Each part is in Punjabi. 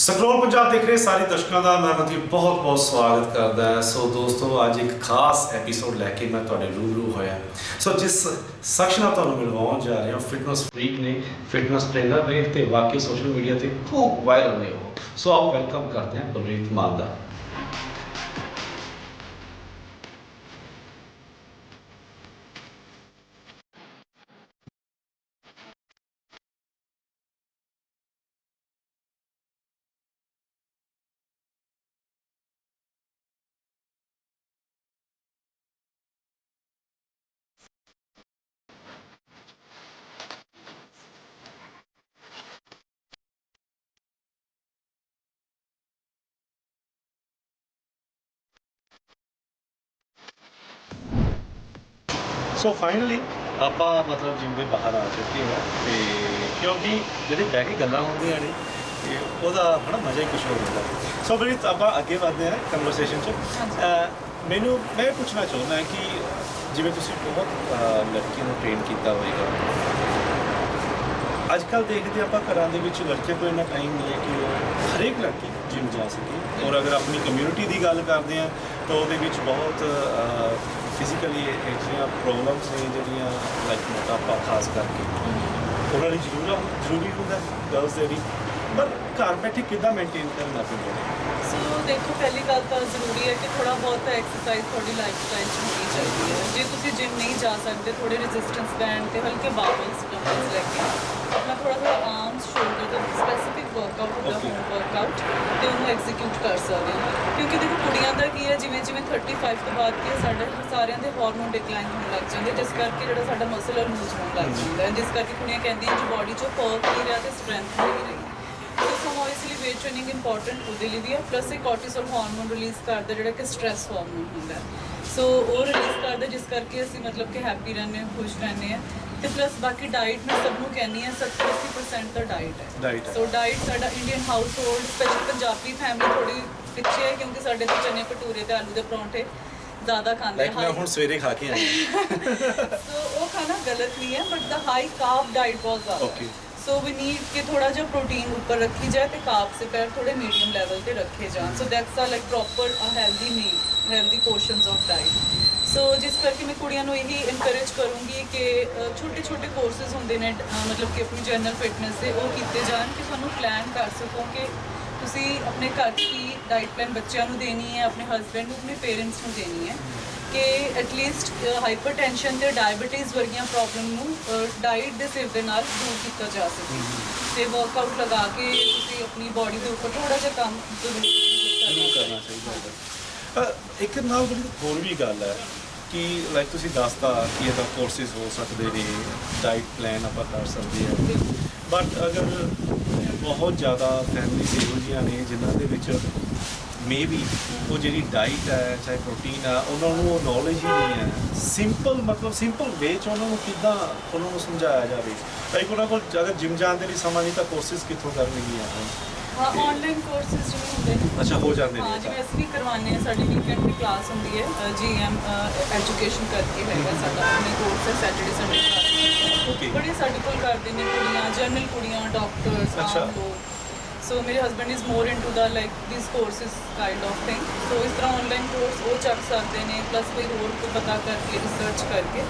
ਸਕਰੋਲ ਪੰਜਾਬ ਦੇਖ ਰਹੇ ਸਾਰੇ ਦਰਸ਼ਕਾਂ ਦਾ, ਮੈਂ ਮਨਦੀਪ, ਬਹੁਤ ਬਹੁਤ ਸਵਾਗਤ ਕਰਦਾ ਹਾਂ। ਸੋ ਦੋਸਤੋ, ਅੱਜ ਇੱਕ ਖਾਸ ਐਪੀਸੋਡ ਲੈ ਕੇ ਮੈਂ ਤੁਹਾਡੇ ਰੂਬਰੂ ਹੋਇਆ। ਸੋ ਜਿਸ ਸ਼ਖਸ ਨਾਲ ਤੁਹਾਨੂੰ ਮਿਲਵਾਉਣ ਜਾ ਰਿਹਾ ਫਿਟਨੈਸ ਫਰੀਕ ਨੇ ਫਿਟਨੈਸ ਟ੍ਰੇਨਰ ਨੇ ਤੇ ਵਾਕਈ ਸੋਸ਼ਲ ਮੀਡੀਆ ਤੇ ਖੂਬ ਵਾਇਰਲ ਨੇ ਉਹ। ਸੋ ਆਪ ਵੈਲਕਮ ਕਰਦੇ ਹਾਂ ਬਲਰੀਤ ਮਾਨ ਦਾ। ਸੋ ਫਾਈਨਲੀ ਆਪਾਂ ਮਤਲਬ ਜਿਮ ਦੇ ਬਾਹਰ ਆ ਚੁੱਕੇ ਹਾਂ ਤੇ ਕਿਉਂਕਿ ਜਿਹੜੇ ਬਹਿ ਕੇ ਗੱਲਾਂ ਹੁੰਦੀਆਂ ਨੇ ਤੇ ਉਹਦਾ ਬੜਾ ਮਜ਼ਾ ਹੀ ਕੁਝ ਹੋਰ ਹੁੰਦਾ। ਸੋ ਬੜੀ ਆਪਾਂ ਅੱਗੇ ਵਧਦੇ ਹਾਂ ਕਨਵਰਸੇਸ਼ਨ 'ਚ। ਅਹ ਮੈਨੂੰ ਮੈਂ ਪੁੱਛਣਾ ਚਾਹੁੰਦਾ ਕਿ ਜਿਵੇਂ ਤੁਸੀਂ ਬਹੁਤ ਅਹ, ਲੜਕੀਆਂ ਨੂੰ ਟ੍ਰੇਨ ਕੀਤਾ ਹੋਵੇਗਾ ਅੱਜ ਕੱਲ ਦੇਖਦੇ ਆਪਾਂ ਘਰਾਂ ਦੇ ਵਿੱਚ ਲੜਕੇ ਕੋਲ ਇੰਨਾ ਟਾਈਮ ਨਹੀਂ ਹੈ ਕਿ ਉਹ ਹਰੇਕ ਲੜਕੀ ਜਿਮ ਜਾ ਸਕੇ। ਔਰ ਅਗਰ ਆਪਣੀ ਕਮਿਊਨਿਟੀ ਦੀ ਗੱਲ ਕਰਦੇ ਆ ਤਾਂ ਉਹਦੇ ਵਿੱਚ ਬਹੁਤ ਫਿਜ਼ੀਕਲੀ ਜਿਹੜੀਆਂ ਪ੍ਰੋਬਲਮਸ ਨੇ ਜਿਹੜੀਆਂ ਲਾਈਕ ਮੋਟਾਪਾ ਖਾਸ ਕਰਕੇ। ਉਹਨਾਂ ਲਈ ਜ਼ਰੂਰ ਜ਼ਰੂਰੀ ਹੁੰਦਾ ਗਰਲਸ ਦੇ ਲਈ। ਪਰ ਘਰ ਬੈਠੇ ਕਿੱਦਾਂ ਮੇਨਟੇਨ ਕਰਨਾ ਪੈਂਦਾ ਹੈ ਸੋ ਦੇਖੋ, ਪਹਿਲੀ ਗੱਲ ਤਾਂ ਜ਼ਰੂਰੀ ਹੈ ਕਿ ਥੋੜਾ ਬਹੁਤ ਐਕਸਰਸਾਈਜ਼ ਤੁਹਾਡੀ ਲਾਈਫਸਟਾਈਲ 'ਚ ਹੋਣੀ ਚਾਹੀਦੀ ਹੈ। ਜੇ ਤੁਸੀਂ ਜਿਮ ਨਹੀਂ ਜਾ ਸਕਦੇ ਥੋੜੇ ਰੈਜ਼ਿਸਟੈਂਸ ਬੈਂਡ ਤੇ ਹਲਕੇ ਬਾਬਲਸ ਲੈ ਕੇ ਆਪਣਾ ਥੋੜਾ ਥੋੜਾ ਆਰਮਸ ਸ਼ੋਲਡਰ ਦਾ ਸਪੈਸੀਫਿਕ ਵਰਕਆਊਟ ਹੁੰਦਾ. ਹੋਮ ਵਰਕਆਊਟ ਤੇ ਉਹਨੂੰ ਐਗਜ਼ੀਕਿਊਟ ਕਰ ਸਕਦੇ ਹੋ। ਕਿਉਂਕਿ ਦੇਖੋ ਕੁੜੀਆਂ ਦਾ ਕੀ ਹੈ ਜਿਵੇਂ ਜਿਵੇਂ 35 ਤੋਂ ਬਾਅਦ ਕੀ ਹੈ, ਸਾਡੇ ਸਾਰਿਆਂ ਦੇ ਹਾਰਮੋਨ ਡਿਕਲਾਈਨ ਹੋਣ ਲੱਗ ਜਾਂਦੇ ਜਿਸ ਕਰਕੇ ਜਿਹੜਾ ਸਾਡਾ ਮਸਲ ਲੂਜ਼ ਹੋਣ ਲੱਗ ਜਾਂਦਾ ਹੈ। ਜਿਸ ਕਰਕੇ ਕੁੜੀਆਂ ਕਹਿੰਦੀਆਂ ਕਿ ਬਾਡੀ 'ਚੋਂ ਪਰਕ ਨਹੀਂ ਰਿਹਾ ਤੇ ਸਟਰੈਂਥ ਨਹੀਂ ਰਹੀ। So so obviously weight training important ਉਹਦੇ ਲਈ ਵੀ ਹੈ ਪਲੱਸ ਇਹ ਕੋਰਟੀਸੋਲ ਹਾਰਮੋਨ ਰਿਲੀਜ਼ ਕਰਦਾ ਜਿਹੜਾ ਕਿ ਸਟ੍ਰੈਸ ਹਾਰਮੋਨ ਹੁੰਦਾ ਸੋ ਉਹ ਰਿਲੀਜ਼ ਕਰਦਾ ਜਿਸ ਕਰਕੇ ਅਸੀਂ ਮਤਲਬ ਕਿ ਹੈਪੀ ਰਹਿੰਦੇ ਹਾਂ ਖੁਸ਼ ਰਹਿੰਦੇ ਹਾਂ। ਤੇ ਪਲੱਸ ਬਾਕੀ ਡਾਈਟ ਮੈਂ ਸਭ ਨੂੰ ਕਹਿੰਦੀ ਹਾਂ 70-80% ਤਾਂ ਡਾਈਟ ਹੈ। Diet ਹੈ। ਸੋ ਡਾਈਟ ਸਾਡਾ Indian household special Punjabi family ਥੋੜੀ ਪਿੱਛੇ ਹੈ ਕਿਉਂਕਿ ਸਾਡੇ ਤੇ ਚਨੇ ਭਟੂਰੇ ਤੇ ਆਲੂ ਦੇ ਪਰੌਂਠੇ ਜ਼ਿਆਦਾ ਖਾਂਦੇ ਲਾਈਕ ਮੈਂ ਹੁਣ ਸਵੇਰੇ ਖਾ ਕੇ ਆਇਆ ਸੋ ਉਹ ਖਾਣਾ ਗਲਤ ਨਹੀਂ ਹੈ but the high carb diet ਬਹੁਤ ਜ਼ਿਆਦਾ Okay. ਸੋ ਵੀ ਨੀਡ ਕਿ ਥੋੜਾ ਜਿਹਾ ਪ੍ਰੋਟੀਨ ਉੱਪਰ ਰੱਖੀ ਜਾਏ ਤੇ ਕਾਰਬ ਸੇ ਪੈਰ ਥੋੜੇ ਮੀਡੀਅਮ ਲੈਵਲ ਤੇ ਰੱਖੇ ਜਾਣ। So that's a like proper uh healthy meal healthy portions of diet so ਜਿਸ ਕਰਕੇ ਮੈਂ ਕੁੜੀਆਂ ਨੂੰ ਇਹੀ ਇਨਕਰੇਜ ਕਰੂੰਗੀ ਕਿ ਛੋਟੇ ਛੋਟੇ ਕੋਰਸਸ ਹੁੰਦੇ ਨੇ ਮਤਲਬ ਕਿ ਆਪਣੀ ਜਨਰਲ ਫਿਟਨੈਸ ਦੇ, ਉਹ ਕੀਤੇ ਜਾਣ ਕਿ ਤੁਹਾਨੂੰ ਪਲਾਨ ਕਰ ਸਕੋ ਕਿ ਤੁਸੀਂ ਆਪਣੇ ਘਰ 'ਚ ਕੀ ਡਾਈਟ ਪਲਾਨ ਬੱਚਿਆਂ ਨੂੰ ਦੇਣੀ ਹੈ, ਆਪਣੇ ਹਸਬੰਡ ਨੂੰ, ਆਪਣੇ ਪੇਰੈਂਟਸ ਨੂੰ ਦੇਣੀ ਹੈ ਕਿ ਐਟਲੀਸਟ ਹਾਈਪਰਟੈਂਸ਼ਨ ਤੇ ਡਾਇਬੀਟੀਜ਼ ਵਰਗੀਆਂ ਪ੍ਰੋਬਲਮ ਨੂੰ ਡਾਈਟ ਦੇ ਸਿਰ ਦੇ ਨਾਲ ਦੂਰ ਕੀਤਾ ਜਾ ਸਕੇ। ਤੇ ਵਰਕਆਊਟ ਲਗਾ ਕੇ ਤੁਸੀਂ ਆਪਣੀ ਬਾਡੀ ਦੇ ਉੱਪਰ ਥੋੜਾ ਜਿਹਾ ਕੰਮ ਜ਼ਰੂਰ ਕਰਨਾ ਚਾਹੀਦਾ। ਇੱਕ ਨਾਲ ਬੜੀ ਹੋਰ ਵੀ ਗੱਲ ਹੈ ਕਿ ਲਾਈਕ ਤੁਸੀਂ ਦੱਸਤਾ ਕਿ ਇਹਦਾ ਕੋਰਸਿਸ ਹੋ ਸਕਦੇ ਨੇ ਡਾਈਟ ਪਲਾਨ ਆਪਾਂ ਕਰ ਸਕਦੇ ਹਾਂ। ਬਟ ਅਗਰ ਬਹੁਤ ਜ਼ਿਆਦਾ ਫੈਮਿਲੀ ਇਹੋ ਜਿਹੀਆਂ ਨੇ ਜਿਨ੍ਹਾਂ ਦੇ ਵਿੱਚ ਮੇਬੀ ਉਹ ਜਿਹੜੀ ਡਾਈਟ ਹੈ, ਚਾਹੇ ਪ੍ਰੋਟੀਨ ਆ, ਉਹਨਾਂ ਨੂੰ ਉਹ ਨੌਲੇਜ ਹੀ ਨਹੀਂ ਹੈ। ਸਿੰਪਲ ਮਤਲਬ ਸਿੰਪਲ ਵੇ ਚ ਉਹਨਾਂ ਨੂੰ ਕਿੱਦਾਂ ਉਹਨਾਂ ਨੂੰ ਸਮਝਾਇਆ ਜਾਵੇ। ਲਾਈਕ ਉਹਨਾਂ ਕੋਲ ਅਗਰ ਜਿਮ ਜਾਣ ਦੇ ਲਈ ਸਮਾਂ ਨਹੀਂ ਤਾਂ ਕੋਰਸਿਸ ਕਿੱਥੋਂ ਕਰਨਗੀਆਂ ਹਾਂ ਆਨਲਾਈਨ ਕੋਰਸਸ ਜਿਵੇਂ ਹੁੰਦੇ ਨੇ। ਅੱਛਾ ਹੋ ਜਾਂਦੇ ਹਾਂ ਨੇ ਜਿਵੇਂ ਅਸੀਂ ਵੀ ਕਰਵਾਉਂਦੇ ਹਾਂ ਸਾਡੀ ਵੀਕਐਂਡ ਦੀ ਕਲਾਸ ਹੁੰਦੀ ਹੈ ਜੀਐਮ ਐਜੂਕੇਸ਼ਨ ਕਰਕੇ ਹੈਗਾ ਸਾਡਾ ਆਪਣੇ ਕੋਰਸ ਹੈ ਸੈਟਰਡੇ ਸੰਡੇ ਕਲਾਸ ਓਕੇ ਬੜੇ ਸਾਡੇ ਕੋਲ ਕਰਦੇ ਨੇ ਕੁੜੀਆਂ ਜਨਰਲ ਕੁੜੀਆਂ ਡਾਕਟਰਸ ਅੱਛਾ। ਸੋ ਮੇਰੇ husband is more into the like this courses kind of thing so ਇਸ ਤਰ੍ਹਾਂ ਆਨਲਾਈਨ ਕੋਰਸ ਉਹ ਚੱਕ ਸਕਦੇ ਨੇ ਪਲੱਸ ਕੋਈ ਹੋਰ ਕੋਈ ਪਤਾ ਕਰਕੇ ਰਿਸਰਚ ਕਰਕੇ।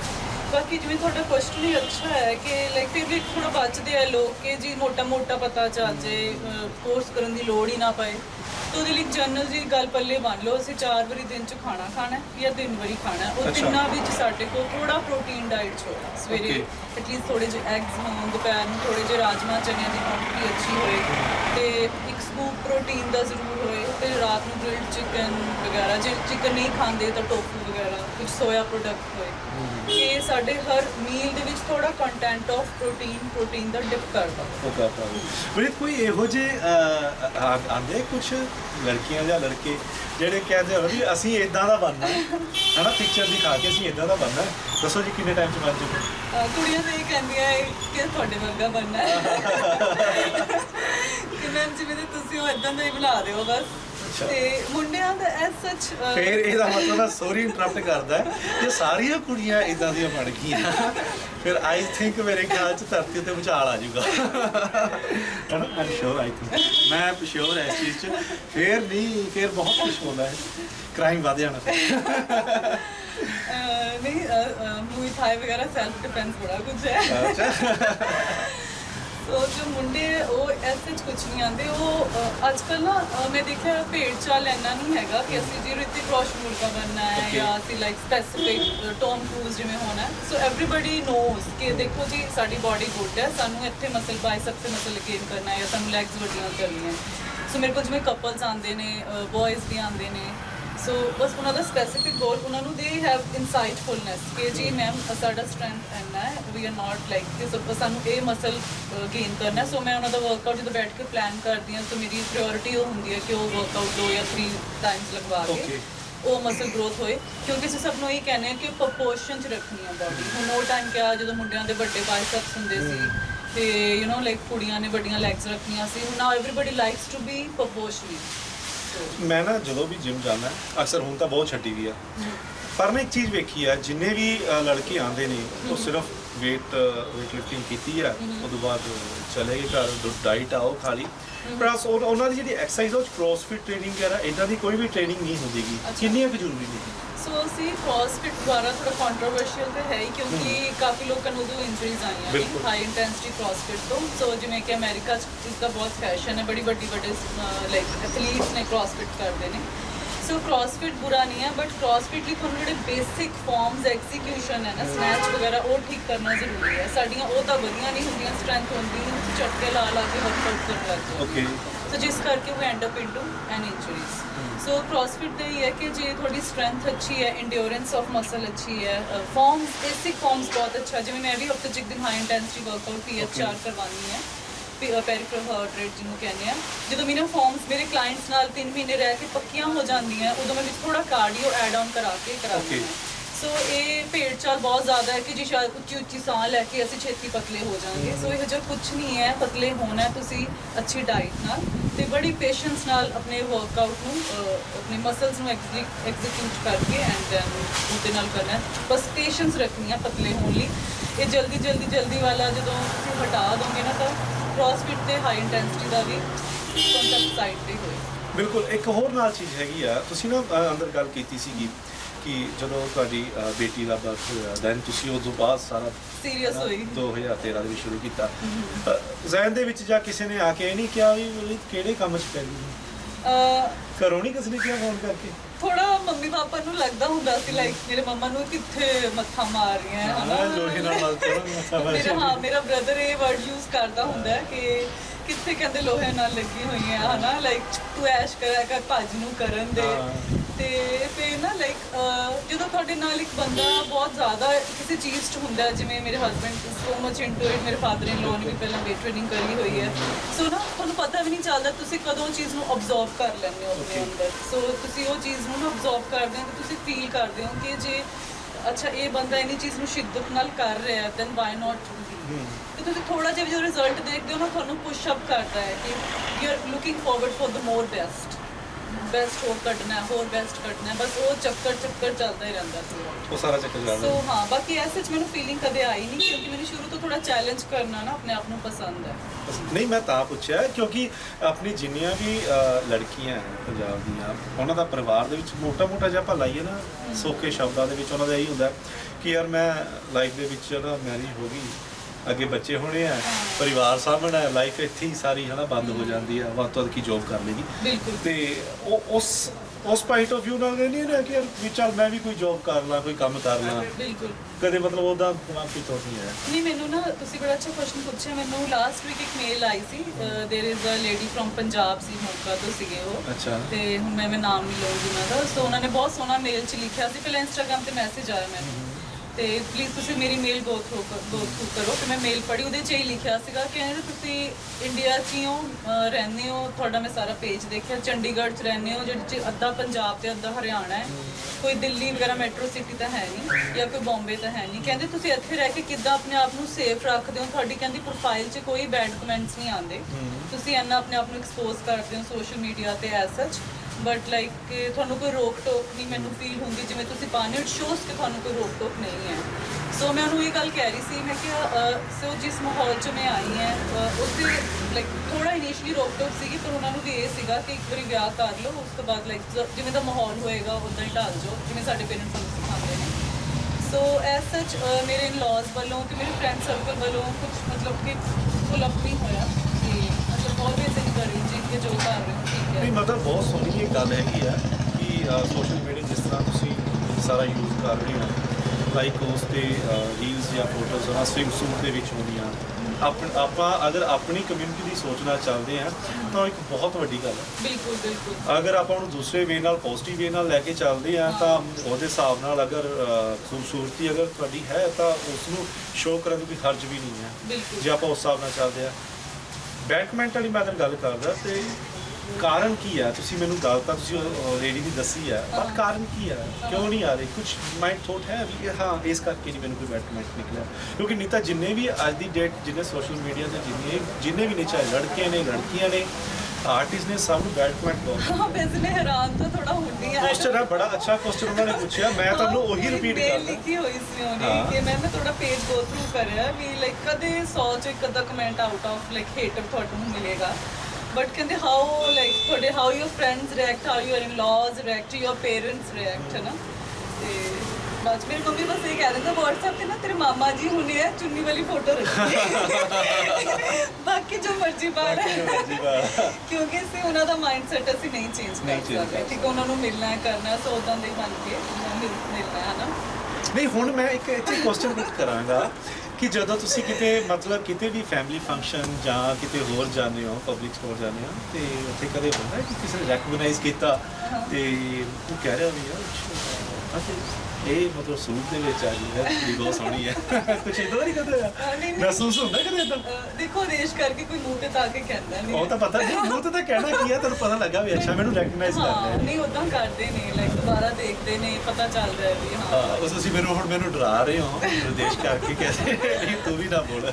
ਬਾਕੀ ਜਿਵੇਂ ਤੁਹਾਡਾ ਕੁਐਸਚਨ ਹੀ ਅੱਛਾ ਹੈ ਕਿ ਲਾਈਕ ਫਿਰ ਵੀ ਥੋੜਾ ਬਚਦੇ ਆ ਲੋਕ ਕਿ ਜੀ ਮੋਟਾ ਮੋਟਾ ਪਤਾ ਚੱਲ ਜੇ ਕੋਰਸ ਕਰਨ ਦੀ ਲੋੜ ਹੀ ਨਾ ਪਏ ਤਾਂ ਉਹਦੇ ਲਈ ਜਨਰਲ ਜੀ ਗੱਲ ਪੱਲੇ ਬੰਨ ਲਓ ਅਸੀਂ ਚਾਰ ਵਾਰੀ ਦਿਨ ਚ ਖਾਣਾ ਖਾਣਾ ਹੈ ਜਾਂ ਤਿੰਨ ਵਾਰੀ ਖਾਣਾ ਹੈ। ਉਹ ਅੱਛਾ। ਤਿੰਨਾਂ ਵਿੱਚ ਸਾਡੇ ਕੋਲ ਥੋੜਾ ਪ੍ਰੋਟੀਨ ਡਾਈਟ ਛੋੜਾ ਸਵੇਰੇ Okay. ਐਟਲੀਸਟ ਥੋੜੇ ਜਿਹੇ ਐਗਸ ਹੋਣ ਦੁਪਹਿਰ ਨੂੰ ਥੋੜੇ ਜਿਹੇ ਰਾਜਮਾ ਚਨਿਆਂ ਦੀ ਕੁਆਂਟੀਟੀ ਅੱਛੀ ਹੋਏ ਤੇ ਇੱਕ ਸਕੂਪ ਪ੍ਰੋਟੀਨ ਦਾ ਜ਼ਰੂਰ ਹੋਏ ਰਾਤ ਨੂੰ ਗ੍ਰਿਲਡ ਚਿਕਨ ਵਗੈਰਾ ਜੇ ਚਿਕਨ ਨਹੀਂ ਖਾਂਦੇ ਤਾਂ ਟੋਫੂ ਵਗੈਰਾ ਕੁਝ ਸੋਇਆ ਪ੍ਰੋਡਕਟ ਹੋਏ। ਕਿ ਸਾਡੇ ਹਰ ਮੀਲ ਦੇ ਵਿੱਚ ਥੋੜਾ ਕੰਟੈਂਟ ਆਫ ਪ੍ਰੋਟੀਨ ਪ੍ਰੋਟੀਨ ਦਾ ਡਿਪ ਕਰਦਾ। ਉਹ ਕਰਦਾ ਕੋਈ ਇਹੋ ਜਿਹੇ ਆਂਦੇ ਕੁਝ ਲੜਕੀਆਂ ਜਾਂ ਲੜਕੇ ਜਿਹੜੇ ਕਹਿੰਦੇ ਹੋ ਵੀ ਅਸੀਂ ਇਦਾਂ ਦਾ ਬਣਨਾ ਹੈ ਹਨਾ ਪਿਕਚਰ ਦਿਖਾ ਕੇ ਅਸੀਂ ਇਦਾਂ ਦਾ ਬਣਨਾ ਹੈ? ਦੱਸੋ ਜੀ ਕਿੰਨੇ ਟਾਈਮ ਚ ਬਣ ਜੂਗੇ ਕੁੜੀਆਂ ਤਾਂ ਇਹ ਕਹਿੰਦੀਆਂ ਹੈ ਕਿ ਤੁਹਾਡੇ ਵਰਗਾ ਬਣਨਾ ਹੈ। ਕਿ ਮੈਂ ਜਿਵੇਂ ਤੁਸੀਂ ਹੋ ਇਦਾਂ ਦਾ ਹੀ ਬਣਾ ਦਿਓ ਬਸ। ਤੇ ਮੁੰਡਿਆਂ ਦਾ ਐਸ ਸੱਚ ਫਿਰ ਇਹਦਾ ਮਤਲਬ ਹੈ ਸੌਰੀ ਇੰਟਰਰਪਟ ਕਰਦਾ ਕਿ ਸਾਰੀਆਂ ਕੁੜੀਆਂ ਇਦਾਂ ਦੀਆਂ ਬਣ ਗਈਆਂ। ਫਿਰ ਆਈ ਥਿੰਕ ਮੇਰੇ ਖਿਆਲ ਚ ਧਰਤੀ ਉੱਤੇ ਭੁਚਾਲ ਆ ਜਾਊਗਾ। ਹਨਾ ਆਮ ਸ਼ੋਰ ਆਈ ਥਿੰਕ ਮੈਂ ਸ਼ੋਰ ਹੈ ਇਸ ਚੀਜ਼ ਚ। ਫਿਰ ਨਹੀਂ ਫਿਰ ਬਹੁਤ ਕੁਝ ਹੁੰਦਾ ਹੈ। ਕ੍ਰਾਈਮ ਵਧ ਜਾਣਾ ਫਿਰ। ਨਹੀਂ ਮੂਵੀ ਥਾਈ ਵਗੈਰਾ ਸੈਲਫ ਡਿਫੈਂਸ ਬੜਾ ਕੁਝ ਹੈ। ਅੱਛਾ। ਸੋ ਜੋ ਮੁੰਡੇ ਉਹ ਐਸੇ ਚ ਕੁਝ ਨਹੀਂ ਆਉਂਦੇ। ਉਹ ਅੱਜ ਕੱਲ ਨਾ ਅਹ, ਮੈਂ ਦੇਖਿਆ ਭੇਡ ਚਾਲ ਇੰਨਾ ਨਹੀਂ ਹੈਗਾ ਕਿ ਅਸੀਂ ਜੀ ਰਿਤਿਕ ਰੋਸ਼ਨ ਮੁਰਗਾ ਬਣਨਾ ਹੈ Okay. ਜਾਂ ਅਸੀਂ ਲਾਈਕ ਸਪੈਸੀਫਿਕ ਟੌਮ ਕਰੂਜ਼ ਜਿਵੇਂ ਹੋਣਾ ਸੋ ਐਵਰੀਬਾਡੀ ਨੋਸ ਕਿ ਦੇਖੋ ਜੀ ਸਾਡੀ ਬਾਡੀ ਗੁੱਡ ਹੈ। ਸਾਨੂੰ ਇੱਥੇ ਮਸਲ ਬਾਈਸੈਪ ਤੇ ਮਸਲ ਗੇਨ ਕਰਨਾ ਹੈ ਜਾਂ ਸਾਨੂੰ ਲੈਗਸ ਵੱਡੀਆਂ ਕਰਨੀਆਂ ਸੋ ਮੇਰੇ ਕੋਲ ਜਿਵੇਂ ਕਪਲਸ ਆਉਂਦੇ ਨੇ ਬॉयਜ਼ ਵੀ ਆਉਂਦੇ ਨੇ ਸੋ ਬਸ ਉਹਨਾਂ ਦਾ ਸਪੈਸੀਫਿਕ ਗੋਲ ਉਹਨਾਂ ਨੂੰ ਦੇ ਹੈਵ ਇਨਸਾਈਟਫੁਲਨੈਸ ਕਿ ਜੀ ਮੈਮ ਸਾਡਾ ਸਟਰੈਂਥ ਇੰਨਾ ਹੈ ਵੀ ਆਰ ਨਾਟ ਲਾਈਕ ਕਿ ਸਭ ਸਾਨੂੰ ਇਹ ਮਸਲ ਗੇਨ ਕਰਨਾ ਸੋ ਮੈਂ ਉਹਨਾਂ ਦਾ ਵਰਕਆਊਟ ਜਦੋਂ ਬੈਠ ਕੇ ਪਲਾਨ ਕਰਦੀ ਹਾਂ ਸੋ ਮੇਰੀ ਪ੍ਰਾਇੋਰਟੀ ਉਹ ਹੁੰਦੀ ਹੈ ਕਿ ਉਹ ਵਰਕਆਊਟ ਦੋ ਜਾਂ 3 ਟਾਈਮਸ ਲਗਵਾ ਕੇ. ਉਹ ਮਸਲ ਗਰੋਥ ਹੋਏ। ਕਿਉਂਕਿ ਅਸੀਂ ਸਭ ਨੂੰ ਇਹ ਕਹਿੰਦੇ ਹਾਂ ਕਿ ਪ੍ਰੋਪੋਰਸ਼ਨ ਚ ਰੱਖਣੀ ਹੈ ਬਾਡੀ ਹੁਣ ਉਹ ਟਾਈਮ ਕਿਹਾ ਜਦੋਂ ਮੁੰਡਿਆਂ ਦੇ ਵੱਡੇ ਬਾਈਸੈਪਸ ਹੁੰਦੇ ਸੀ ਤੇ ਯੂ نو ਲਾਈਕ ਕੁੜੀਆਂ ਨੇ ਵੱਡੀਆਂ ਲੈਗਸ ਰੱਖਣੀਆਂ ਸੀ ਹੁਣ now everybody likes to be proportional ਮੈਂ ਨਾ ਜਦੋਂ ਵੀ ਜਿਮ ਜਾਂਦਾ ਅਕਸਰ ਹੁਣ ਤਾਂ ਬਹੁਤ ਛੱਡੀ ਵੀ ਆ। ਪਰ ਮੈਂ ਇੱਕ ਚੀਜ਼ ਵੇਖੀ ਆ ਜਿੰਨੇ ਵੀ ਲੜਕੇ ਆਉਂਦੇ ਨੇ ਉਹ ਸਿਰਫ weight weight lifting ਕੀਤੀ ਆ ਉਸ ਤੋਂ ਬਾਅਦ ਚਲੇ ਗਏ ਘਰ ਡਾਈਟ ਆਓ ਖਾਲੀ ਪਲੱਸ ਉਹਨਾਂ ਦੀ ਜਿਹੜੀ ਐਕਸਰਸਾਈਜ਼ ਉਹ ਕ੍ਰੋਸਫਿਟ ਟ੍ਰੇਨਿੰਗ ਵਗੈਰਾ ਇਦਾਂ ਦੀ ਕੋਈ ਵੀ ਟ੍ਰੇਨਿੰਗ ਨਹੀਂ ਹੁੰਦੀਗੀ। ਕਿੰਨੀਆਂ ਕੁ ਜ਼ਰੂਰੀ ਨੇ? ਸੋ ਅਸੀਂ ਕ੍ਰੋਸਫਿਟ ਦੁਆਰਾ ਥੋੜਾ ਕੰਟਰੋਵਰਸ਼ੀਅਲ ਤੇ ਹੈ ਹੀ ਕਿਉਂਕਿ ਕਾਫੀ ਲੋਕਾਂ ਨੂੰ ਉਦੋਂ ਇੰਜਰੀਜ਼ ਆਈਆਂ ਨੇ ਬਿਲਕੁਲ। ਹਾਈ ਇੰਟੈਂਸਿਟੀ ਕ੍ਰੋਸਫਿਟ ਤੋਂ। ਸੋ ਜਿਵੇਂ ਕਿ ਅਮਰੀਕਾ ਚ ਇਸ ਦਾ ਬਹੁਤ ਫੈਸ਼ਨ ਹੈ ਬੜੀ ਵੱਡੀ ਵੱਡੇ ਲਾਈਕ ਐਥਲੀਟਸ ਨੇ ਕ੍ਰੋਸਫਿਟ ਕਰਦੇ ਨੇ। ਸੋ ਕ੍ਰੋਸਫਿਟ ਬੁਰਾ ਨਹੀਂ ਹੈ ਬਟ ਕ੍ਰੋਸਫਿਟ ਲਈ ਤੁਹਾਨੂੰ ਜਿਹੜੇ ਬੇਸਿਕ ਫਾਰਮਸ ਐਗਜ਼ੀਕਿਊਸ਼ਨ ਹੈ ਨਾ ਸਨੈਚ ਵਗੈਰਾ ਉਹ ਠੀਕ ਕਰਨਾ ਜ਼ਰੂਰੀ ਹੈ। ਸਾਡੀਆਂ ਉਹ ਤਾਂ ਵਧੀਆ ਨਹੀਂ ਹੁੰਦੀਆਂ ਸਟਰੈਂਥ ਹੁੰਦੀ ਨਹੀਂ ਝਟਕੇ ਲਾ ਲਾ ਕੇ ਵਰਕਆਊਟ ਕਰਨ ਲੱਗ ਜਾਓ ਓਕੇ ਸੋ ਜਿਸ ਕਰਕੇ ਉਹ end up into an injuries so CrossFit ਦਾ ਇਹ ਹੈ ਕਿ ਜੇ ਤੁਹਾਡੀ ਸਟਰੈਂਥ ਅੱਛੀ ਹੈ ਇੰਡਿਓਰੈਂਸ ਆਫ ਮਸਲ ਅੱਛੀ ਹੈ ਫਾਰਮਸ ਬੇਸਿਕ ਫਾਰਮਸ ਬਹੁਤ ਅੱਛਾ। ਜਿਵੇਂ ਮੈਂ ਵੀ ਹਫ਼ਤੇ 'ਚ ਇੱਕ ਦਿਨ ਹਾਈ ਇੰਟੈਂਸਿਟੀ ਵਰਕਆਊਟ ਪੀਐਚ4 ਕਰਵਾਉਂਦੀ ਹਾਂ ਪੈਰੀਫਰਲ ਹਾਰਟ ਰੇਟ ਜਿਹਨੂੰ ਕਹਿੰਦੇ ਆ ਜਦੋਂ ਮੇਰੇ ਫਾਰਮਸ ਮੇਰੇ ਕਲਾਇੰਟਸ ਨਾਲ 3 ਮਹੀਨੇ ਰਹਿ ਕੇ ਪੱਕੀਆਂ ਹੋ ਜਾਂਦੀਆਂ ਉਦੋਂ ਮੈਂ ਵਿੱਚ ਥੋੜਾ ਕਾਰਡੀਓ ਐਡ ਆਨ ਕਰਾ ਕੇ ਕਰਾਉਂਦੀ. ਹਾਂ। ਸੋ ਇਹ ਭੇਡ ਚਾਲ ਬਹੁਤ ਜ਼ਿਆਦਾ ਹੈ ਕਿ ਜੀ ਸ਼ਾਇਦ ਉੱਚੀ ਉੱਚੀ ਸਾਹ ਲੈ ਕੇ ਅਸੀਂ ਛੇਤੀ ਪਤਲੇ ਹੋ ਜਾਾਂਗੇ ਸੋ ਇਹ ਜਿਹਾ ਕੁਝ ਨਹੀਂ ਹੈ ਪਤਲੇ ਹੋਣਾ ਤੁਸੀਂ ਅੱਛੀ ਡਾਈਟ ਨਾਲ। ਤੇ ਬੜੀ ਪੇਸ਼ੈਂਸ ਨਾਲ ਆਪਣੇ ਵਰਕਆਊਟ ਨੂੰ ਆਪਣੇ ਮਸਲਸ ਨੂੰ ਐਗਜ਼ੀਕਿਊਟ ਕਰਕੇ ਐਂਡ ਦੈਨ ਉਹਦੇ ਨਾਲ ਕਰਨਾ ਬਸ ਪੇਸ਼ੈਂਸ ਰੱਖਣੀ ਆ ਪਤਲੇ ਹੋਣ ਲਈ। ਇਹ ਜਲਦੀ ਜਲਦੀ ਜਲਦੀ ਵਾਲਾ ਜਦੋਂ ਤੁਸੀਂ ਹਟਾ ਦੋਗੇ ਨਾ ਤਾਂ ਕ੍ਰੋਸਫਿਟ ਤੇ ਹਾਈ ਇੰਟੈਂਸਿਟੀ ਦਾ ਵੀ ਕਨਸੈਪਟ ਸਾਈਡ ਤੇ ਹੋਏ ਬਿਲਕੁਲ, ਇੱਕ ਹੋਰ ਨਾਲ ਚੀਜ਼ ਹੈਗੀ ਆ। ਤੁਸੀਂ ਨਾ ਅੰਦਰ ਗੱਲ ਕੀਤੀ ਸੀਗੀ ਕਿ ਜਦੋਂ ਤੁਹਾਡੀ ਅ, ਬੇਟੀ ਦਾ ਬਰਥ ਹੋਇਆ ਦੈਨ ਤੁਸੀਂ ਉਸ ਤੋਂ ਬਾਅਦ ਸਾਰਾ ਸੀਰੀਅਸ ਹੋਈ। 2013 ਦੇ ਵਿੱਚ ਸ਼ੁਰੂ ਕੀਤਾ। ਅ, ਜ਼ਹਿਨ ਦੇ ਵਿੱਚ ਜਾਂ ਕਿਸੇ ਨੇ ਆ ਕੇ ਇਹ ਨਹੀਂ ਕਿਹਾ ਵੀ ਵੀ ਕਿਹੜੇ ਕੰਮ 'ਚ ਪੈ ਗਈ? ਘਰੋਂ ਨਹੀਂ ਕਿਸੇ ਨੇ ਕਿਹਾ ਫੋਨ ਕਰਕੇ? ਥੋੜਾ ਮੰਮੀ ਪਾਪਾ ਨੂੰ ਲੱਗਦਾ ਹੁੰਦਾ ਸੀ ਲਾਈਕ ਮੇਰੇ ਮੰਮਾ ਨੂੰ ਕਿੱਥੇ ਮੱਥਾ ਮਾਰ ਰਹੀਆਂ ਹੈ ਹਾਂ ਲੋਹੇ ਨਾਲ ਮਲ ਕਰੋ ਮੱਥਾ ਮਾਰ ਮੇਰਾ ਹਾਂ ਮੇਰਾ ਬ੍ਰਦਰ ਇਹ ਵਰਡ ਯੂਜ਼ ਕਰਦਾ ਹੁੰਦਾ ਹੈ ਕਿ ਕਿੱਥੇ ਕਹਿੰਦੇ ਲੋਹੇ ਨਾਲ ਲੱਗੀ ਹੋਈ ਹੈ ਹਨਾ? ਲਾਈਕ ਤੂੰ ਐਸ਼ ਕਰਿਆ ਕਰ ਭਾਜੀ ਨੂੰ ਕਰਨ ਦੇ। ਹਾਂ। ਤੇ ਫਿਰ ਨਾ ਲਾਈਕ ਜਦੋਂ ਤੁਹਾਡੇ ਨਾਲ ਇੱਕ ਬੰਦਾ ਬਹੁਤ ਜ਼ਿਆਦਾ ਕਿਸੇ ਚੀਜ਼ 'ਚ ਹੁੰਦਾ ਹੈ, ਜਿਵੇਂ ਮੇਰੇ husband so much into it ਮੇਰੇ ਫਾਦਰ ਇਨ ਲਾਅ ਨੇ ਵੀ ਪਹਿਲਾਂ ਵੇਟ ਟ੍ਰੇਨਿੰਗ ਕਰੀ ਹੋਈ ਹੈ ਸੋ ਨਾ ਤੁਹਾਨੂੰ ਪਤਾ ਵੀ ਨਹੀਂ ਚੱਲਦਾ ਤੁਸੀਂ ਕਦੋਂ ਚੀਜ਼ ਨੂੰ ਅਬਜ਼ਰਵ ਕਰ ਲੈਂਦੇ ਹੋ ਆਪਣੇ. ਅੰਦਰ ਸੋ ਤੁਸੀਂ ਉਹ ਚੀਜ਼ ਨੂੰ ਨਾ ਅਬਜ਼ਰਵ ਕਰਦੇ ਹੋ ਤੇ ਤੁਸੀਂ ਫੀਲ ਕਰਦੇ ਹੋ ਕਿ ਜੇ ਅੱਛਾ ਇਹ ਬੰਦਾ ਇਨੀ ਚੀਜ਼ ਨੂੰ ਸ਼ਿੱਦਤ ਨਾਲ ਕਰ ਰਿਹਾ ਹੈ ਦੈਨ ਵਾਈ ਨਾਟ। ਤੇ ਤੁਸੀਂ ਥੋੜਾ ਜਿਹਾ ਵੀ ਜਦੋਂ ਰਿਜ਼ਲਟ ਦੇਖਦੇ ਹੋ ਨਾ ਤੁਹਾਨੂੰ ਪੁਸ਼ ਅਪ ਕਰਦਾ ਹੈ ਕਿ you are looking forward for the more best best ਹੋਰ ਕੱਢਣਾ ਹੈ ਹੋਰ ਬੈਸਟ ਕੱਢਣਾ ਬਸ ਉਹ ਚੱਕਰ ਚੱਕਰ ਚੱਲਦਾ ਹੀ ਰਹਿੰਦਾ ਸੀ। ਉਹ ਸਾਰਾ ਚੱਕਰ ਸੋ। ਚੱਲਦਾ ਹਾਂ ਬਾਕੀ ਐਸੇ ਚ ਮੈਨੂੰ ਫੀਲਿੰਗ ਕਦੇ ਆਈ ਨਹੀਂ ਕਿਉਂਕਿ ਮੈਨੂੰ ਸ਼ੁਰੂ ਤੋਂ ਥੋੜਾ ਚੈਲੰਜ ਕਰਨਾ ਨਾ ਆਪਣੇ ਆਪ ਨੂੰ ਪਸੰਦ ਹੈ। ਨਹੀਂ ਮੈਂ ਤਾਂ ਪੁੱਛਿਆ ਕਿਉਂਕਿ ਆਪਣੀ ਜਿੰਨੀਆਂ ਵੀ ਅ, ਲੜਕੀਆਂ ਹੈ ਪੰਜਾਬ ਦੀਆਂ ਉਹਨਾਂ ਦਾ ਪਰਿਵਾਰ ਦੇ ਵਿੱਚ ਮੋਟਾ ਮੋਟਾ ਜਿਹਾ ਆਪਾਂ ਲਾਈਏ ਨਾ ਸੋਕੇ ਸ਼ਬਦਾਂ ਦੇ ਵਿੱਚ ਉਹਨਾਂ ਦਾ ਇਹੀ ਹੁੰਦਾ ਕਿ ਯਾਰ ਮੈਂ ਲਾਈਫ ਦੇ ਵਿੱਚ ਨਾ ਮੈਰਿਜ ਹੋ ਗਈ ਅੱਗੇ ਬੱਚੇ ਹੋਣੇ ਆ ਪਰਿਵਾਰ ਸਾਂਭਣਾ ਹੈ ਲਾਈਫ ਇੱਥੇ ਹੀ ਸਾਰੀ ਹਨਾ ਬੰਦ ਹੋ ਜਾਂਦੀ ਆ ਵੱਧ ਤੋਂ ਵੱਧ ਕੀ ਜੋਬ ਕਰ ਲੇਗੀ ਬਿਲਕੁਲ ਤੇ ਉਹ ਉਸ ਉਸ ਪੁਆਇੰਟ ਆਫ View ਨਾਲ ਇਹ ਨਹੀਂ ਨਾ ਕਿ ਯਾਰ ਵੀ ਚੱਲ ਮੈਂ ਵੀ ਕੋਈ ਜੋਬ ਕਰ ਲਾਂ ਕੋਈ ਕੰਮ ਕਰ ਲਾਂ ਬਿਲਕੁਲ ਕਦੇ ਮਤਲਬ ਉਹਦਾ ਦਿਮਾਗ ਕੀ ਥੋਟ ਨਹੀਂ ਆਇਆ ਨਹੀਂ ਮੈਨੂੰ ਨਾ ਤੁਸੀਂ ਬੜਾ ਅੱਛਾ ਕੁਐਸਚਨ ਪੁੱਛਿਆ ਮੈਨੂੰ ਲਾਸਟ ਵੀਕ ਇੱਕ ਮੇਲ ਆਈ ਸੀ there is a lady from Punjab ਸੀ ਮੋਗਾ ਤੋਂ ਸੀਗੇ ਉਹ ਅੱਛਾ ਤੇ ਹੁਣ ਮੈਂ ਮੈਂ ਨਾਮ ਨਹੀਂ ਲਊਂਗੀ ਉਹਨਾਂ ਦਾ ਸੋ ਉਹਨਾਂ ਨੇ ਬਹੁਤ ਸੋਹਣਾ ਮੇਲ ਚ ਲਿਖਿਆ ਸੀ ਪਹਿਲਾਂ ਇੰਸਟਾਗ੍ਰam ਤੇ ਮੈਸੇਜ ਆਇਆ ਮੈਨੂੰ ਤੇ ਪਲੀਜ਼ ਤੁਸੀਂ ਮੇਰੀ ਮੇਲ ਗੋ ਥਰੂ ਗੋ ਥਰੂ ਕਰੋ ਕਿ ਮੈਂ ਮੇਲ ਪੜ੍ਹੀ ਉਹਦੇ 'ਚ ਹੀ ਲਿਖਿਆ ਸੀਗਾ ਕਿ ਕਹਿੰਦੇ ਤੁਸੀਂ ਇੰਡੀਆ 'ਚ ਹੀ ਹੋ ਅਹ ਰਹਿੰਦੇ ਹੋ? ਤੁਹਾਡਾ ਮੈਂ ਸਾਰਾ ਪੇਜ ਦੇਖਿਆ। ਚੰਡੀਗੜ੍ਹ 'ਚ ਰਹਿੰਦੇ ਹੋ ਜਿਹਦੇ 'ਚ ਅੱਧਾ ਪੰਜਾਬ ਤੇ ਅੱਧਾ ਹਰਿਆਣਾ ਹੈ। ਕੋਈ ਦਿੱਲੀ ਵਗੈਰਾ ਮੈਟਰੋ ਸਿਟੀ ਤਾਂ ਹੈ ਨਹੀਂ ਜਾਂ ਕੋਈ ਬੰਬੇ ਤਾਂ ਹੈ ਨਹੀਂ। ਕਹਿੰਦੇ ਤੁਸੀਂ ਇੱਥੇ ਰਹਿ ਕੇ ਕਿੱਦਾਂ ਆਪਣੇ ਆਪ ਨੂੰ ਸੇਫ ਰੱਖਦੇ ਹੋ? ਤੁਹਾਡੀ ਕਹਿੰਦੀ ਪ੍ਰੋਫਾਈਲ 'ਚ ਕੋਈ ਬੈਡ ਕਮੈਂਟਸ ਨਹੀਂ ਆਉਂਦੇ। ਤੁਸੀਂ ਇੰਨਾ ਆਪਣੇ ਆਪ ਨੂੰ ਐਕਸਪੋਜ਼ ਕਰਦੇ ਹੋ ਸੋਸ਼ਲ ਮੀਡੀਆ ਤੇ ਐਸ ਸੱਚ ਬਟ ਲਾਈਕ ਕਿ ਤੁਹਾਨੂੰ ਕੋਈ ਰੋਕ ਟੋਕ ਨਹੀਂ ਮੈਨੂੰ ਫੀਲ ਹੁੰਦੀ ਜਿਵੇਂ ਤੁਸੀਂ ਪਾਉਂਦੇ ਹੋ ਸ਼ੋਸ ਕਿ ਤੁਹਾਨੂੰ ਕੋਈ ਰੋਕ ਟੋਕ ਨਹੀਂ ਹੈ। ਸੋ ਮੈਂ ਉਹਨੂੰ ਇਹ ਗੱਲ ਕਹਿ ਰਹੀ ਸੀ ਮੈਂ ਕਿ ਸੋ ਜਿਸ ਮਾਹੌਲ 'ਚ ਮੈਂ ਆਈ ਹਾਂ ਅਹ, ਉੱਥੇ ਲਾਈਕ ਥੋੜਾ ਇਨੀਸ਼ੀਅਲੀ ਰੋਕ ਟੋਕ ਸੀਗੀ ਪਰ ਉਹਨਾਂ ਨੂੰ ਵੀ ਇਹ ਸੀਗਾ ਕਿ ਇੱਕ ਵਾਰੀ ਵਿਆਹ ਕਰ ਲਓ ਉਸ ਤੋਂ ਬਾਅਦ ਲਾਈਕ ਜਿਵੇਂ ਦਾ ਮਾਹੌਲ ਹੋਏਗਾ ਉਦਾਂ ਹੀ ਢਾਲ ਜਾਓ ਜਿਵੇਂ ਸਾਡੇ ਪੇਰੈਂਟਸ ਸਾਨੂੰ ਸਿਖਾਉਂਦੇ ਨੇ। ਸੋ ਐਸ ਸੱਚ ਮੇਰੇ ਇਨ-ਲॉज ਵੱਲੋਂ ਤੇ ਮੇਰੇ ਫਰੈਂਡ ਸਰਕਲ ਵੱਲੋਂ ਕੁਝ ਮਤਲਬ ਕਿ ਫੁੱਲ ਅਪ ਨਹੀਂ ਹੋਇਆ ਕਿ ਮਤਲਬ ਆਲਵੇਜ਼ ਇਨਕਰੇਜਿੰਗ ਕਿ ਜੋ ਕਰ ਰਹੇ ਹੋ ਠੀਕ ਹੈ। ਨਹੀਂ ਮਤਲਬ ਬਹੁਤ ਸੋਹਣੀ ਇਹ ਗੱਲ ਹੈਗੀ ਆ ਕਿ ਸੋਸ਼ਲ ਮੀਡੀਆ ਜਿਸ ਤਰ੍ਹਾਂ ਤੁਸੀਂ ਸਾਰਾ ਯੂਜ਼ ਕਰ ਰਹੇ ਹੋ ਲਾਈਕ ਉਸ ਤੇ ਰੀਲਸ ਜਾਂ ਫੋਟੋਜ਼ ਉਹਨਾਂ ਸਵਿਮ ਸੂਟ ਦੇ ਵਿੱਚ ਹੁੰਦੀਆਂ। ਆਪ- ਆਪਾਂ ਅਗਰ ਆਪਣੀ ਕਮਿਊਨਿਟੀ ਦੀ ਸੋਚਣਾ ਚਾਹੁੰਦੇ ਆ ਤਾਂ ਇੱਕ ਬਹੁਤ ਵੱਡੀ ਗੱਲ ਹੈ। ਬਿਲਕੁਲ ਬਿਲਕੁਲ। ਅਗਰ ਆਪਾਂ ਉਹਨੂੰ ਦੂਸਰੇ ਵੇ ਨਾਲ ਪੋਜ਼ਿਟਿਵ ਵੇ ਨਾਲ ਲੈ ਕੇ ਚੱਲਦੇ ਆ ਤਾਂ ਉਹਦੇ ਹਿਸਾਬ ਨਾਲ ਅਗਰ ਖੂਬਸੂਰਤੀ ਅਗਰ ਤੁਹਾਡੀ ਹੈ ਤਾਂ ਉਸ ਨੂੰ ਸ਼ੋਅ ਕਰਨ ਦੀ ਕੋਈ ਹਰਜ ਵੀ ਨਹੀਂ ਹੈ। ਜੇ ਆਪਾਂ ਉਸ ਹਿਸਾਬ ਨਾਲ ਚੱਲਦੇ ਆ ਬੈਟਮੈਂਟ ਵਾਲੀ ਮੈਂ ਅਗਰ ਗੱਲ ਕਰਦਾ ਤੇ ਕਾਰਨ ਕੀ ਆ? ਤੁਸੀਂ ਮੈਨੂੰ ਗੱਲ ਤਾਂ ਤੁਸੀਂ ਲੇਡੀ ਦੀ ਦੱਸੀ ਆ, ਪਰ ਕਾਰਨ ਕੀ ਆ? ਕਿਉਂ ਨਹੀਂ ਆ ਰਹੀ? ਕੁਝ ਮਾਈਂਡ ਥੋਟ ਹੈ ਵੀ ਹਾਂ, ਇਸ ਕਰਕੇ ਨਹੀਂ ਮੈਨੂੰ ਕੋਈ ਬੈਟਮੈਂਟ ਨਿਕਲਿਆ। ਕਿਉਂਕਿ ਨਹੀਂ ਤਾਂ ਜਿੰਨੇ ਵੀ ਅੱਜ ਦੀ ਡੇਟ ਜਿੰਨੇ ਸੋਸ਼ਲ ਮੀਡੀਆ ਤੇ ਜਿੰਨੇ ਜਿੰਨੇ ਵੀ ਨੇ, ਚਾਹੇ ਲੜਕੇ ਨੇ, ਲੜਕੀਆਂ ਨੇ ਆਰਟਿਸਟ ਨੇ ਸਭ ਨੂੰ ਬੈਟਮੈਂਟ ਬਹੁਤ ਹਾਂ ਵੈਸੇ ਮੈਂ ਹੈਰਾਨ ਤਾਂ ਥੋੜਾ ਹੁੰਦੀ ਆ ਕੁਐਸਚਨ ਹੈ ਬੜਾ ਅੱਛਾ ਕੁਐਸਚਨ ਉਹਨਾਂ ਨੇ ਪੁੱਛਿਆ। ਮੈਂ ਤੁਹਾਨੂੰ ਉਹੀ ਰਿਪੀਟ ਮੇਲ ਕਰਦਾ। ਲਿਖੀ ਹੋਈ ਸੀ ਉਹਨੇ ਹਾਂ। ਕਿ ਮੈਂ ਨਾ ਥੋੜਾ ਪੇਜ ਗੋ ਥਰੂ ਕਰਿਆ ਵੀ ਲਾਈਕ ਕਦੇ 100 ਚ ਇੱਕ ਅੱਧਾ comment out of like hater ਤੁਹਾਨੂੰ ਮਿਲੇਗਾ। ਬਟ ਕਹਿੰਦੇ ਹਾਊ ਲਾਈਕ ਤੁਹਾਡੇ how your friends react how your in laws react your parents react ਹੈ ਨਾ? ਤੇ ਬਾਅਦ 'ਚ ਮੇਰੀ ਮੰਮੀ ਬਸ ਇਹ ਕਹਿ ਦਿੰਦਾ WhatsApp ਤੇ ਨਾ ਤੇਰੇ ਮਾਮਾ ਜੀ ਹੁਣੇ ਆ ਚੁੰਨੀ ਵਾਲੀ ਫੋਟੋ ਰੱਖੀ। ਬਾਕੀ ਜੋ ਮਰਜ਼ੀ ਬਾਹਰ ਕਿਉਂਕਿ ਅਸੀਂ ਉਹਨਾਂ ਦਾ ਮਾਈਂਡਸੈਟ ਅਸੀਂ ਨਹੀਂ ਚੇਂਜ ਕਰ ਸਕਦੇ। ਠੀਕ ਉਹਨਾਂ ਨੂੰ ਮਿਲਣਾ ਕਰਨਾ ਸੋ ਉਦਾਂ ਦੇ ਬਣ ਕੇ ਮਿਲ- ਮਿਲਣਾ ਹੈ ਨਾ ਨਹੀਂ ਹੁਣ ਮੈਂ ਇੱਕ ਇੱਥੇ ਕੁਐਸਚਨ ਪੁੱਛ ਕਰਾਂਗਾ ਕਿ ਜਦੋਂ ਤੁਸੀਂ ਕਿਤੇ ਮਤਲਬ ਕਿਤੇ ਵੀ ਫੈਮਿਲੀ ਫੰਕਸ਼ਨ ਜਾਂ ਕਿਤੇ ਹੋਰ ਜਾਂਦੇ ਹੋ ਪਬਲਿਕ ਸਪੋਰਟ ਜਾਂਦੇ ਹੋ ਤੇ ਉੱਥੇ ਕਦੇ ਹੁੰਦਾ ਕਿ ਕਿਸੇ ਨੇ ਰੈਕਗਨਾਈਜ਼ ਕੀਤਾ ਤੇ ਉਹ ਕਹਿ ਰਿਹਾ ਵੀ ਯਾਰ ਅੱਛਾ। ਇਹ ਮਤਲਬ ਸੂਟ ਦੇ ਵਿੱਚ ਆ ਗਈ ਹੈ ਕੁੜੀ ਬਹੁਤ ਸੋਹਣੀ ਹੈ। ਕੁਛ ਇਦਾਂ ਨਹੀਂ ਅਹ ਨਹੀਂ, ਨਹੀਂ। ਮਹਿਸੂਸ ਹੁੰਦਾ ਕਦੇ ਇਦਾਂ ਅਹ ਦੇਖੋ ਰੇਸ਼ ਕਰਕੇ ਕੋਈ ਮੂੰਹ ਤੇ ਤਾਂ ਕੇ ਕਹਿੰਦਾ ਨਹੀਂ। ਉਹ ਤਾਂ ਪਤਾ ਨਹੀਂ ਮੂੰਹ ਤੇ ਤਾਂ ਕਹਿਣਾ ਕੀ ਹੈ ਤੁਹਾਨੂੰ ਪਤਾ ਲੱਗਾ ਵੀ ਅੱਛਾ ਮੈਨੂੰ ਰੈਕਗਨਾਈਜ਼ ਕਰ ਹਾਂ ਲਿਆ। ਨਹੀਂ ਉਦਾਂ ਕਰਦੇ ਨੇ ਲਾਈਕ ਦੁਬਾਰਾ ਦੇਖਦੇ ਨੇ ਪਤਾ ਚੱਲ ਰਿਹਾ ਵੀ ਹਾਂ। ਹਾਂ ਉਸ ਤੁਸੀਂ ਮੈਨੂੰ ਹੁਣ ਮੈਨੂੰ ਡਰਾ ਰਹੇ ਹੋ ਨਿਰਦੇਸ਼ ਕਰਕੇ ਕਹਿੰਦੇ ਨਹੀਂ ਤੂੰ ਵੀ ਨਾ ਬੋਲ।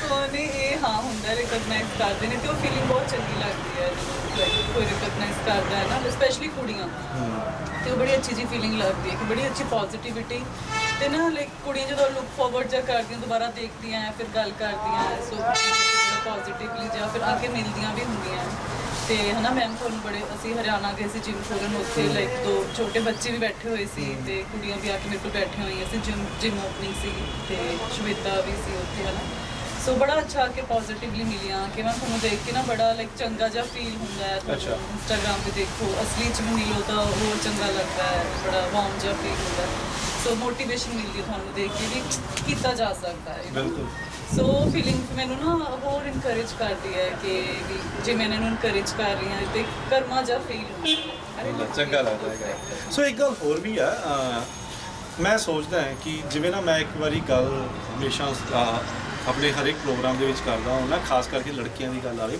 ਸੋ ਨਹੀਂ ਇਹ ਹਾਂ ਹੁੰਦਾ ਰਿਕਗਨਾਈਜ਼ ਕਰਦੇ ਨੇ ਤੇ ਉਹ ਫੀਲਿੰਗ ਬਹੁਤ ਚੰਗੀ ਲੱਗਦੀ ਹੈ ਲਾਈਕ ਕੋਈ ਰਿਕਗਨਾਈਜ਼ ਕਰਦਾ ਹੈ ਨਾ ਸਪੈਸ਼ਲੀ ਕੁੜੀਆਂ। ਤੇ ਉਹ ਬੜੀ ਅੱਛੀ ਜੀ ਫੀਲਿੰਗ ਲੱਗਦੀ ਹੈ ਕਿ ਬੜੀ ਅੱਛੀ ਪੋਜ਼ਿਟਿਵਿਟੀ ਤੇ ਨਾ ਲਾਈਕ ਕੁੜੀਆਂ ਜਦੋਂ ਲੁੱਕ ਫਾਰਵਰਡ ਜਾਂ ਕਰਦੀਆਂ, ਦੁਬਾਰਾ ਦੇਖਦੀਆਂ ਹੈ ਫਿਰ ਗੱਲ ਕਰਦੀਆਂ ਹੈ ਸੋ ਪੋਜ਼ਿਟਿਵਲੀ ਜਾਂ ਫਿਰ ਆ ਕੇ ਮਿਲਦੀਆਂ ਵੀ ਹੁੰਦੀਆਂ ਹੈ। ਤੇ ਹਨਾ ਮੈਮ ਤੁਹਾਨੂੰ ਬੜੇ, ਅਸੀਂ ਹਰਿਆਣਾ ਗਏ ਸੀ ਜਿਮ ਕਰਨ ਉੱਥੇ ਲਾਈਕ ਦੋ ਛੋਟੇ ਬੱਚੇ ਵੀ ਬੈਠੇ ਹੋਏ ਸੀ ਤੇ ਕੁੜੀਆਂ ਵੀ ਆ ਕੇ ਮੇਰੇ ਕੋਲ ਬੈਠੀਆਂ ਹੋਈਆਂ ਸੀ ਜਿਮ ਜਿਮ ਓਪਨਿੰਗ ਸੀ ਤੇ ਸ਼ਵੇਤਾ ਵੀ ਸੀ ਉੱਥੇ, ਹਨਾ ਸੋ ਬੜਾ ਅੱਛਾ ਕਿ ਪੋਜ਼ਿਟਿਵਲੀ ਮਿਲੀਆਂ ਕਿ ਮੈਂ ਤੁਹਾਨੂੰ ਦੇਖ ਕੇ ਨਾ ਬੜਾ ਲਾਈਕ ਚੰਗਾ ਜਿਹਾ ਫੀਲ ਹੁੰਦਾ ਹੈ ਅੱਛਾ। ਇੰਸਟਾਗ੍ਰਾਮ ਤੇ ਦੇਖੋ ਅਸਲੀ ਚ ਵੀ ਮਿਲੋ ਤਾਂ ਹੋਰ ਚੰਗਾ ਲੱਗਦਾ ਹੈ ਬੜਾ ਵਾਰਮ ਜਿਹਾ ਫੀਲ ਹੁੰਦਾ ਹੈ ਸੋ ਮੋਟੀਵੇਸ਼ਨ ਮਿਲਦੀ ਹੈ ਤੁਹਾਨੂੰ ਦੇਖ ਕੇ ਵੀ ਕੀਤਾ ਜਾ ਸਕਦਾ ਹੈ। ਬਿਲਕੁਲ ਸੋ ਫੀਲਿੰਗ ਮੈਨੂੰ ਨਾ ਹੋਰ ਇਨਕਰੇਜ ਕਰਦੀ ਹੈ ਕਿ ਵੀ ਜੇ ਮੈਂ ਇਹਨਾਂ ਨੂੰ ਇਨਕਰੇਜ ਕਰ ਰਹੀ ਹਾਂ ਤੇ ਕਰਮਾ ਜਿਹਾ ਫੀਲ ਹੁੰਦਾ ਹੈ ਅਰੇ ਚੰਗਾ ਲੱਗਦਾ ਹੈਗਾ ਸੋ ਇੱਕ ਗੱਲ ਹੋਰ ਵੀ ਆ ਅਹ, ਮੈਂ ਸੋਚਦਾ ਹਾਂ ਕਿ ਜਿਵੇਂ ਨਾ ਮੈਂ ਇੱਕ ਵਾਰੀ ਗੱਲ ਹਮੇਸ਼ਾ ਅਹ, ਆਪਣੇ ਹਰ ਇੱਕ ਪ੍ਰੋਗਰਾਮ ਦੇ ਵਿੱਚ ਕਰਦਾ ਹੁੰਦਾ, ਖਾਸ ਕਰਕੇ ਲੜਕੀਆਂ ਦੀ ਗੱਲ ਆਵੇ।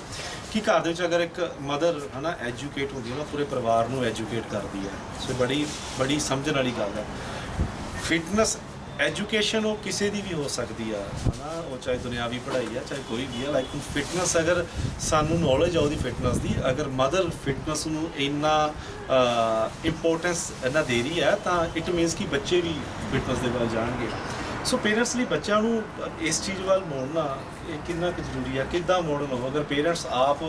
ਕਿ ਘਰ ਦੇ ਵਿੱਚ ਅਗਰ ਇੱਕ ਮਦਰ ਹਨਾ ਐਜੂਕੇਟ ਹੁੰਦੀ ਹੈ ਨਾ ਪੂਰੇ ਪਰਿਵਾਰ ਨੂੰ ਐਜੂਕੇਟ ਕਰਦੀ ਹੈ? ਸੋ ਬੜੀ ਬੜੀ ਸਮਝਣ ਵਾਲੀ ਗੱਲ ਹੈ। ਫਿਟਨੈਸ ਐਜੂਕੇਸ਼ਨ ਉਹ ਕਿਸੇ ਦੀ ਵੀ ਹੋ ਸਕਦੀ ਆ, ਹਨਾ, ਉਹ ਚਾਹੇ ਦੁਨਿਆਵੀ ਪੜ੍ਹਾਈ ਆ, ਚਾਹੇ ਕੋਈ ਵੀ ਆ ਲਾਈਕ ਫਿਟਨੈਸ ਅਗਰ ਸਾਨੂੰ ਨੌਲੇਜ ਆ ਉਹਦੀ ਫਿਟਨੈਸ ਦੀ, ਅਗਰ ਮਦਰ ਫਿਟਨੈਸ ਨੂੰ ਇੰਨਾ ਇੰਪੋਰਟੈਂਸ ਇਹਨਾਂ ਦੇ ਰਹੀ ਹੈ, ਤਾਂ ਇਟ ਮੀਨਸ ਕਿ ਬੱਚੇ ਵੀ ਫਿਟਨੈਸ ਦੇ ਵੱਲ ਜਾਣਗੇ। ਸੋ ਪੇਰੈਂਟਸ ਲਈ ਬੱਚਿਆਂ ਨੂੰ ਇਸ ਚੀਜ਼ ਵੱਲ ਮੋੜਨਾ ਇਹ ਕਿੰਨਾ ਕੁ ਜ਼ਰੂਰੀ ਹੈ ਕਿੱਦਾਂ ਮੋੜਨ ਹੋ ਅਗਰ ਪੇਰੈਂਟਸ ਆਪ